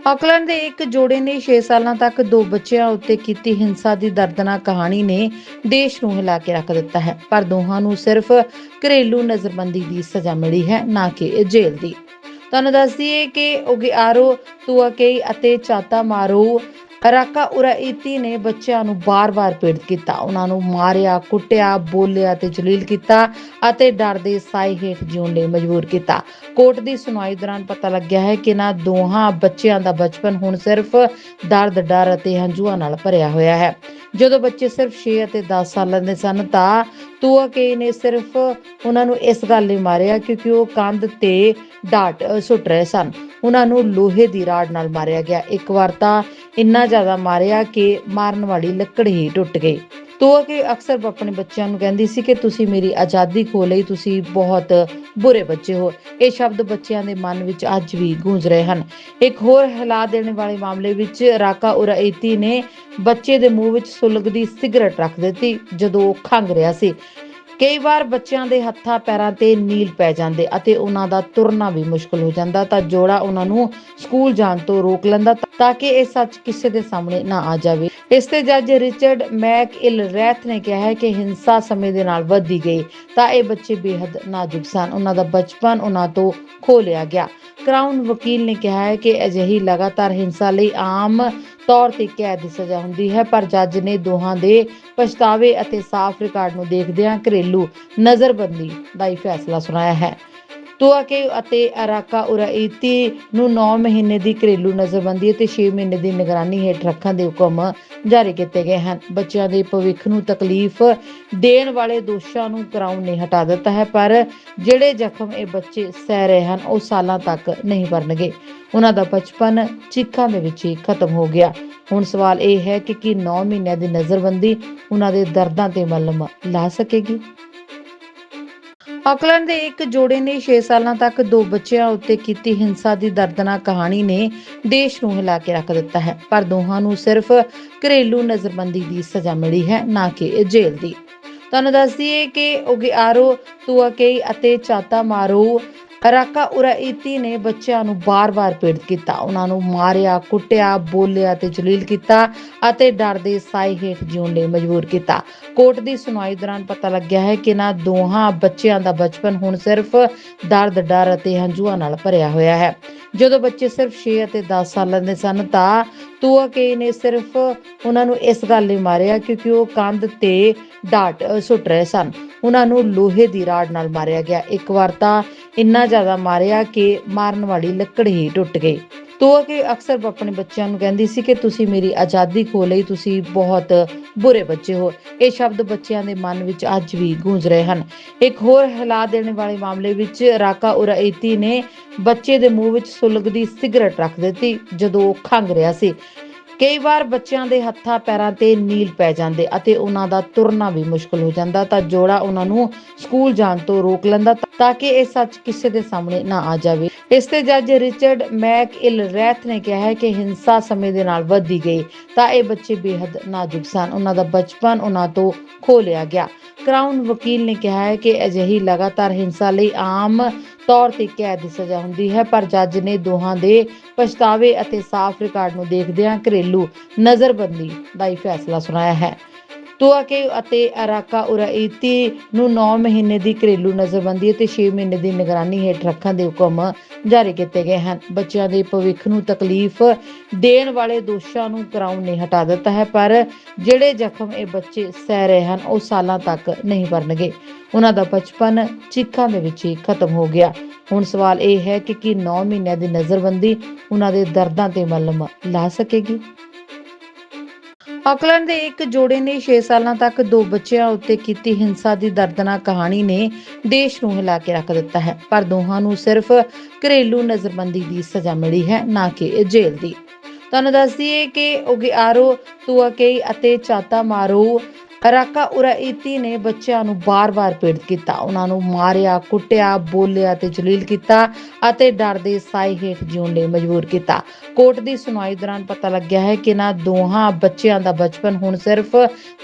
ਆਕਲੈਂਡ ਦੇ ਇੱਕ ਜੋੜੇ ਨੇ 6 ਸਾਲਾਂ ਤੱਕ ਦੋ ਬੱਚਿਆਂ ਉੱਤੇ ਕੀਤੀ ਹਿੰਸਾ ਦੀ ਦਰਦਨਾਕ ਕਹਾਣੀ ਨੇ ਦੇਸ਼ ਨੂੰ ਹਿਲਾ ਕੇ ਰੱਖ ਦਿੱਤਾ ਹੈ। ਪਰ ਦੋਹਾਂ ਨੂੰ ਸਿਰਫ ਘਰੇਲੂ ਨਜ਼ਰਬੰਦੀ ਦੀ ਸਜ਼ਾ ਮਿਲੀ ਹੈ, ਨਾ ਕਿ ਜੇਲ੍ਹ ਦੀ। ਤੁਹਾਨੂੰ ਦੱਸ ਦਈਏ ਕਿ ਓਗਿਆਰੋ, ਤੁਆਕੇਈ ਅਤੇ ਚਾਤਾ ਮਾਰੋ ਰਾਕਾ ਉਰਾਈਤੀ ਨੇ ਬੱਚਿਆਂ ਨੂੰ ਬਾਰ-ਬਾਰ ਪੀੜਤ ਕੀਤਾ। ਉਹਨਾਂ ਨੂੰ ਮਾਰਿਆ, ਕੁੱਟਿਆ, ਬੋਲਿਆ ਤੇ ਜਲੀਲ ਕੀਤਾ ਅਤੇ ਡਰ ਦੇ ਸਾਏ ਹੇਠ ਜਿਉਣ ਲਈ ਮਜਬੂਰ ਕੀਤਾ। ਕੋਰਟ ਦੀ ਸੁਣਵਾਈ ਦੌਰਾਨ ਪਤਾ ਲੱਗਿਆ ਹੈ ਕਿ ਇਹਨਾਂ ਦੋਹਾਂ ਬੱਚਿਆਂ ਦਾ ਬਚਪਨ ਹੁਣ ਸਿਰਫ ਦਰਦ, ਡਰ ਅਤੇ ਹੰਝੂਆਂ ਨਾਲ ਭਰਿਆ ਹੋਇਆ ਹੈ। ਜਦੋਂ ਬੱਚੇ ਸਿਰਫ 6 ਅਤੇ 10 ਸਾਲਾਂ ਦੇ ਸਨ ਤਾਂ ਤੁਆਕੇ ਨੇ ਸਿਰਫ ਉਹਨਾਂ ਨੂੰ ਇਸ ਗੱਲ ਲਈ ਮਾਰਿਆ ਕਿਉਂਕਿ ਉਹ ਕੰਧ ਤੇ ਡਾਟ ਸੁੱਟ ਰਹੇ ਸਨ। ਉਹਨਾਂ ਨੂੰ ਲੋਹੇ ਦੀ ਰਾੜ ਨਾਲ ਮਾਰਿਆ ਗਿਆ। ਇੱਕ ਵਾਰ ਤਾਂ ਇੰਨਾ ਜ਼ਿਆਦਾ ਮਾਰਿਆ ਕਿ ਮਾਰਨ ਵਾਲੀ ਲੱਕੜ ਹੀ ਟੁੱਟ ਗਈ। ਤੋ ਕਿ ਅਕਸਰ ਆਪਣੇ ਬੱਚਿਆਂ ਨੂੰ ਕਹਿੰਦੀ ਸੀ ਕਿ ਤੁਸੀਂ ਮੇਰੀ ਆਜ਼ਾਦੀ ਖੋ ਲਈ ਤੁਸੀਂ ਬਹੁਤ ਬੁਰੇ ਬੱਚੇ ਹੋ। ਇਹ ਸ਼ਬਦ ਬੱਚਿਆਂ ਦੇ ਮਨ ਵਿੱਚ ਅੱਜ ਵੀ ਗੂੰਜ ਰਹੇ ਹਨ। ਇੱਕ ਹੋਰ ਹਿਲਾ ਦੇਣ ਵਾਲੇ ਮਾਮਲੇ ਵਿੱਚ ਰਾਕਾ ਉਰਾਇਤੀ ਨੇ ਬੱਚੇ ਦੇ ਮੂੰਹ ਵਿੱਚ ਸੁਲਗਦੀ ਸਿਗਰਟ ਰੱਖ ਦਿੱਤੀ ਜਦੋਂ ਉਹ ਖੰਘ ਰਿਹਾ ਸੀ। ਕਈ ਵਾਰ ਬੱਚਿਆਂ ਦੇ ਹੱਥਾਂ ਪੈਰਾਂ ਤੇ ਨੀਲ ਪੈ ਜਾਂਦੇ ਅਤੇ ਉਹਨਾਂ ਦਾ ਤੁਰਨਾ ਵੀ ਮੁਸ਼ਕਲ ਹੋ ਜਾਂਦਾ, ਤਾਂ ਜੋੜਾ ਉਹਨਾਂ ਨੂੰ ਸਕੂਲ ਜਾਣ ਤੋਂ ਰੋਕ ਲੈਂਦਾ ਤਾਂ ਕਿ ਇਹ ਸੱਚ ਕਿਸੇ ਦੇ ਸਾਹਮਣੇ ਨਾ ਆ ਜਾਵੇ। ਇਸ ਤੇ ਜੱਜ ਰਿਚਰਡ ਮੈਕ ਇਲ ਰੈਥ ਨੇ ਕਿਹਾ ਹੈ ਕਿ ਹਿੰਸਾ ਸਮੇਂ ਦੇ ਨਾਲ ਵਧਦੀ ਗਈ, ਤਾਂ ਇਹ ਬੱਚੇ ਬੇहद ਨਾਜ਼ੁਕ ਸਨ। ਉਹਨਾਂ ਦਾ ਬਚਪਨ ਉਹਨਾਂ ਤੋਂ ਖੋ ਲਿਆ ਗਿਆ। ਕਰਾਊਨ ਵਕੀਲ ਨੇ ਕਿਹਾ ਹੈ ਕਿ ਅਜਿਹੀ ਲਗਾਤਾਰ ਹਿੰਸਾ ਲਈ ਆਮ ਤੌਰ ਤੇ ਕੈਦ ਦੀ ਸਜ਼ਾ ਹੁੰਦੀ ਹੈ, ਪਰ ਜੱਜ ਨੇ ਦੋਹਾਂ ਦੇ ਪਛਤਾਵੇ ਅਤੇ ਸਾਫ਼ ਰਿਕਾਰਡ ਨੂੰ ਦੇਖਦਿਆਂ ਘਰੇਲੂ ਨਜ਼ਰਬੰਦੀ ਦਾ ਹੀ ਫੈਸਲਾ ਸੁਣਾਇਆ ਹੈ। ਤੁਆਕੇ ਅਤੇ ਅਰਾਕਾ ਉਰਾਈਤੀ ਨੂੰ 9 ਮਹੀਨੇ ਦੀ ਘਰੇਲੂ ਨਜ਼ਰਬੰਦੀ ਅਤੇ 6 ਮਹੀਨੇ ਦੀ ਨਿਗਰਾਨੀ ਹੇਠ ਰੱਖਣ ਦੇ ਹੁਕਮ ਜਾਰੀ ਕੀਤੇ ਗਏ ਹਨ। ਬੱਚਿਆਂ ਦੇ ਭਵਿੱਖ ਨੂੰ ਤਕਲੀਫ ਦੇਣ ਵਾਲੇ ਦੋਸ਼ਾਂ ਨੂੰ ਕਰਾਊਨ ਨੇ ਹਟਾ ਦਿੱਤਾ ਹੈ, ਪਰ ਜਿਹੜੇ ਜ਼ਖਮ ਇਹ ਬੱਚੇ ਸਹਿ ਰਹੇ ਹਨ, ਉਹ ਸਾਲਾਂ ਤੱਕ ਨਹੀਂ ਭਰਨਗੇ ਉਹਨਾਂ ਦਾ ਬਚਪਨ ਚੀਕਾਂ ਦੇ ਵਿੱਚ ਹੀ ਖਤਮ ਹੋ ਗਿਆ। ਹੁਣ ਸਵਾਲ ਇਹ ਹੈ ਕਿ ਕੀ 9 ਮਹੀਨਿਆਂ ਦੀ ਨਜ਼ਰਬੰਦੀ ਉਹਨਾਂ ਦੇ ਦਰਦਾਂ ਤੇ ਮਲਮ ਲਾ ਸਕੇਗੀ? ਆਕਲੈਂਡ ਦੇ ਇੱਕ ਜੋੜੇ ਨੇ 6 ਸਾਲਾਂ ਤੱਕ ਦੋ ਬੱਚਿਆਂ ਉੱਤੇ ਕੀਤੀ ਹਿੰਸਾ ਦੀ ਦਰਦਨਾਕ ਕਹਾਣੀ ਨੇ ਦੇਸ਼ ਨੂੰ ਹਿਲਾ ਕੇ ਰੱਖ ਦਿੱਤਾ ਹੈ। ਪਰ ਦੋਹਾਂ ਨੂੰ ਸਿਰਫ ਘਰੇਲੂ ਨਜ਼ਰਬੰਦੀ ਦੀ ਸਜ਼ਾ ਮਿਲੀ ਹੈ, ਨਾ ਕਿ ਜੇਲ੍ਹ ਦੀ। ਤੁਹਾਨੂੰ ਦੱਸ ਦਈਏ ਕਿ ਓਗਿਆਰੋ, ਤੁਆਕੇਈ ਅਤੇ ਚਾਤਾ ਮਾਰੋ ਰਾਕਾ ਉਰਾਈਤੀ ਨੇ ਬੱਚਿਆਂ ਨੂੰ ਬਾਰ-ਬਾਰ ਪੀੜਤ ਕੀਤਾ। ਉਹਨਾਂ ਨੂੰ ਮਾਰਿਆ, ਕੁੱਟਿਆ, ਬੋਲਿਆ ਤੇ ਜਲੀਲ ਕੀਤਾ ਅਤੇ ਡਰ ਦੇ ਸਾਏ ਹੇਠ ਜਿਉਣ ਲਈ ਮਜਬੂਰ ਕੀਤਾ। ਕੋਰਟ ਦੀ ਸੁਣਵਾਈ ਦੌਰਾਨ ਪਤਾ ਲੱਗਿਆ ਹੈ ਕਿ ਇਹਨਾਂ ਦੋਹਾਂ ਬੱਚਿਆਂ ਦਾ ਬਚਪਨ ਹੁਣ ਸਿਰਫ ਦਰਦ, ਡਰ ਅਤੇ ਹੰਝੂਆਂ ਨਾਲ ਭਰਿਆ ਹੋਇਆ ਹੈ। ਜਦੋਂ ਬੱਚੇ ਸਿਰਫ 6 ਅਤੇ 10 ਸਾਲਾਂ ਦੇ ਸਨ ਤਾਂ ਤੁਆਕੇ ਨੇ ਸਿਰਫ ਉਹਨਾਂ ਨੂੰ ਇਸ ਗੱਲ ਲਈ ਮਾਰਿਆ ਕਿਉਂਕਿ ਉਹ ਕੰਧ ਤੇ ਡਾਟ ਸੁੱਟ ਰਹੇ ਸਨ। ਉਹਨਾਂ ਨੂੰ ਲੋਹੇ ਦੀ ਰਾੜ ਨਾਲ ਮਾਰਿਆ ਗਿਆ। ਇੱਕ ਵਾਰ ਤਾਂ ਇੰਨਾ ਜ਼ਿਆਦਾ ਮਾਰਿਆ ਕਿ ਮਾਰਨ ਵਾਲੀ ਲੱਕੜ ਹੀ ਟੁੱਟ ਗਈ। ਤੋ ਕਿ ਅਕਸਰ ਆਪਣੇ ਬੱਚਿਆਂ ਨੂੰ ਕਹਿੰਦੀ ਸੀ ਕਿ ਤੁਸੀਂ ਮੇਰੀ ਆਜ਼ਾਦੀ ਖੋ ਲਈ ਤੁਸੀਂ ਬਹੁਤ ਬੁਰੇ ਬੱਚੇ ਹੋ। ਇਹ ਸ਼ਬਦ ਬੱਚਿਆਂ ਦੇ ਮਨ ਵਿੱਚ ਅੱਜ ਵੀ ਗੂੰਜ ਰਹੇ ਹਨ। ਇੱਕ ਹੋਰ ਹਿਲਾ ਦੇਣ ਵਾਲੇ ਮਾਮਲੇ ਵਿੱਚ ਰਾਕਾ ਉਰਾਇਤੀ ਨੇ ਬੱਚੇ ਦੇ ਮੂੰਹ ਵਿੱਚ ਸੁਲਗਦੀ ਸਿਗਰਟ ਰੱਖ ਦਿੱਤੀ ਜਦੋਂ ਉਹ ਖੰਘ ਰਿਹਾ ਸੀ। ਕਈ ਵਾਰ ਬੱਚਿਆਂ ਦੇ ਹੱਥਾਂ ਪੈਰਾਂ ਤੇ ਨੀਲ ਪੈ ਜਾਂਦੇ ਅਤੇ ਉਹਨਾਂ ਦਾ ਤੁਰਨਾ ਵੀ ਮੁਸ਼ਕਲ ਹੋ ਜਾਂਦਾ, ਤਾਂ ਜੋੜਾ ਉਹਨਾਂ ਨੂੰ ਸਕੂਲ ਜਾਣ ਤੋਂ ਰੋਕ ਲੈਂਦਾ ਤਾਂ ਕਿ ਇਹ ਸੱਚ ਕਿਸੇ ਦੇ ਸਾਹਮਣੇ ਨਾ ਆ ਜਾਵੇ। ਇਸ ਤੇ ਜੱਜ ਰਿਚਰਡ ਮੈਕ ਇਲ ਰੈਥ ਨੇ ਕਿਹਾ ਹੈ ਕਿ ਹਿੰਸਾ ਸਮੇਂ ਦੇ ਨਾਲ ਵਧਦੀ ਗਈ, ਤਾਂ ਇਹ ਬੱਚੇ ਬੇहद ਨਾਜ਼ੁਕ ਸਨ। ਉਹਨਾਂ ਦਾ ਬਚਪਨ ਉਹਨਾਂ ਤੋਂ ਖੋ ਲਿਆ ਗਿਆ। ਕਰਾਊਨ ਵਕੀਲ ਨੇ ਕਿਹਾ ਹੈ ਕਿ ਅਜਿਹੀ ਲਗਾਤਾਰ ਹਿੰਸਾ ਲਈ ਆਮ ਤੌਰ ਤੇ ਕੈਦ ਦੀ ਸਜ਼ਾ ਹੁੰਦੀ ਹੈ, ਪਰ ਜੱਜ ਨੇ ਦੋਹਾਂ ਦੇ ਪਛਤਾਵੇ ਅਤੇ ਸਾਫ਼ ਰਿਕਾਰਡ ਨੂੰ ਦੇਖਦਿਆਂ ਘਰੇਲੂ ਨਜ਼ਰਬੰਦੀ ਦਾ ਹੀ ਫੈਸਲਾ ਸੁਣਾਇਆ ਹੈ। ਤੁਆਕੇ ਅਤੇ ਅਰਾਕਾ ਉਰਾਈਤੀ ਨੂੰ 9 ਮਹੀਨੇ ਦੀ ਘਰੇਲੂ ਨਜ਼ਰਬੰਦੀ ਅਤੇ 6 ਮਹੀਨੇ ਦੀ ਨਿਗਰਾਨੀ ਹੇਠ ਰੱਖਣ ਦੇ ਹੁਕਮ ਜਾਰੀ ਕੀਤੇ ਗਏ ਹਨ। ਬੱਚਿਆਂ ਦੇ ਭਵਿੱਖ ਨੂੰ ਤਕਲੀਫ ਦੇਣ ਵਾਲੇ ਦੋਸ਼ਾਂ ਨੂੰ ਕਰਾਊਨ ਨੇ ਹਟਾ ਦਿੱਤਾ ਹੈ, ਪਰ ਜਿਹੜੇ ਜ਼ਖਮ ਇਹ ਬੱਚੇ ਸਹਿ ਰਹੇ ਹਨ, ਉਹ ਸਾਲਾਂ ਤੱਕ ਨਹੀਂ ਭਰਨਗੇ ਉਹਨਾਂ ਦਾ ਬਚਪਨ ਚੀਖਾਂ ਦੇ ਵਿੱਚ ਹੀ ਖਤਮ ਹੋ ਗਿਆ। ਹੁਣ ਸਵਾਲ ਇਹ ਹੈ ਕਿ ਕੀ 9 ਮਹੀਨਿਆਂ ਦੀ ਨਜ਼ਰਬੰਦੀ ਉਹਨਾਂ ਦੇ ਦਰਦਾਂ ਤੇ ਮਲਮ ਲਾ ਸਕੇਗੀ? ਆਕਲੈਂਡ ਦੇ ਇੱਕ ਜੋੜੇ ਨੇ 6 ਸਾਲਾਂ ਤੱਕ ਦੋ ਬੱਚਿਆਂ ਉੱਤੇ ਕੀਤੀ ਹਿੰਸਾ ਦੀ ਦਰਦਨਾਕ ਕਹਾਣੀ ਨੇ ਦੇਸ਼ ਨੂੰ ਹਿਲਾ ਕੇ ਰੱਖ ਦਿੱਤਾ ਹੈ। ਪਰ ਦੋਹਾਂ ਨੂੰ ਸਿਰਫ ਘਰੇਲੂ ਨਜ਼ਰਬੰਦੀ ਦੀ ਸਜ਼ਾ ਮਿਲੀ ਹੈ, ਨਾ ਕਿ ਜੇਲ੍ਹ ਦੀ। ਤੁਹਾਨੂੰ ਦੱਸ ਦਈਏ ਕਿ ਓਗਿਆਰੋ, ਤੁਆਕੇਈ ਅਤੇ ਚਾਤਾ ਮਾਰੂ ਰਾਕਾ ਉਰਾਈਤੀ ਨੇ ਬੱਚਿਆਂ ਨੂੰ ਬਾਰ-ਬਾਰ ਪੀੜਤ ਕੀਤਾ। ਉਹਨਾਂ ਨੂੰ ਮਾਰਿਆ, ਕੁੱਟਿਆ, ਬੋਲਿਆ ਤੇ ਜਲੀਲ ਕੀਤਾ ਅਤੇ ਡਰ ਦੇ ਸਾਏ ਹੇਠ ਜਿਉਣ ਲਈ ਮਜਬੂਰ ਕੀਤਾ। ਕੋਰਟ ਦੀ ਸੁਣਵਾਈ ਦੌਰਾਨ ਪਤਾ ਲੱਗਿਆ ਹੈ ਕਿ ਇਹਨਾਂ ਦੋਹਾਂ ਬੱਚਿਆਂ ਦਾ ਬਚਪਨ ਹੁਣ ਸਿਰਫ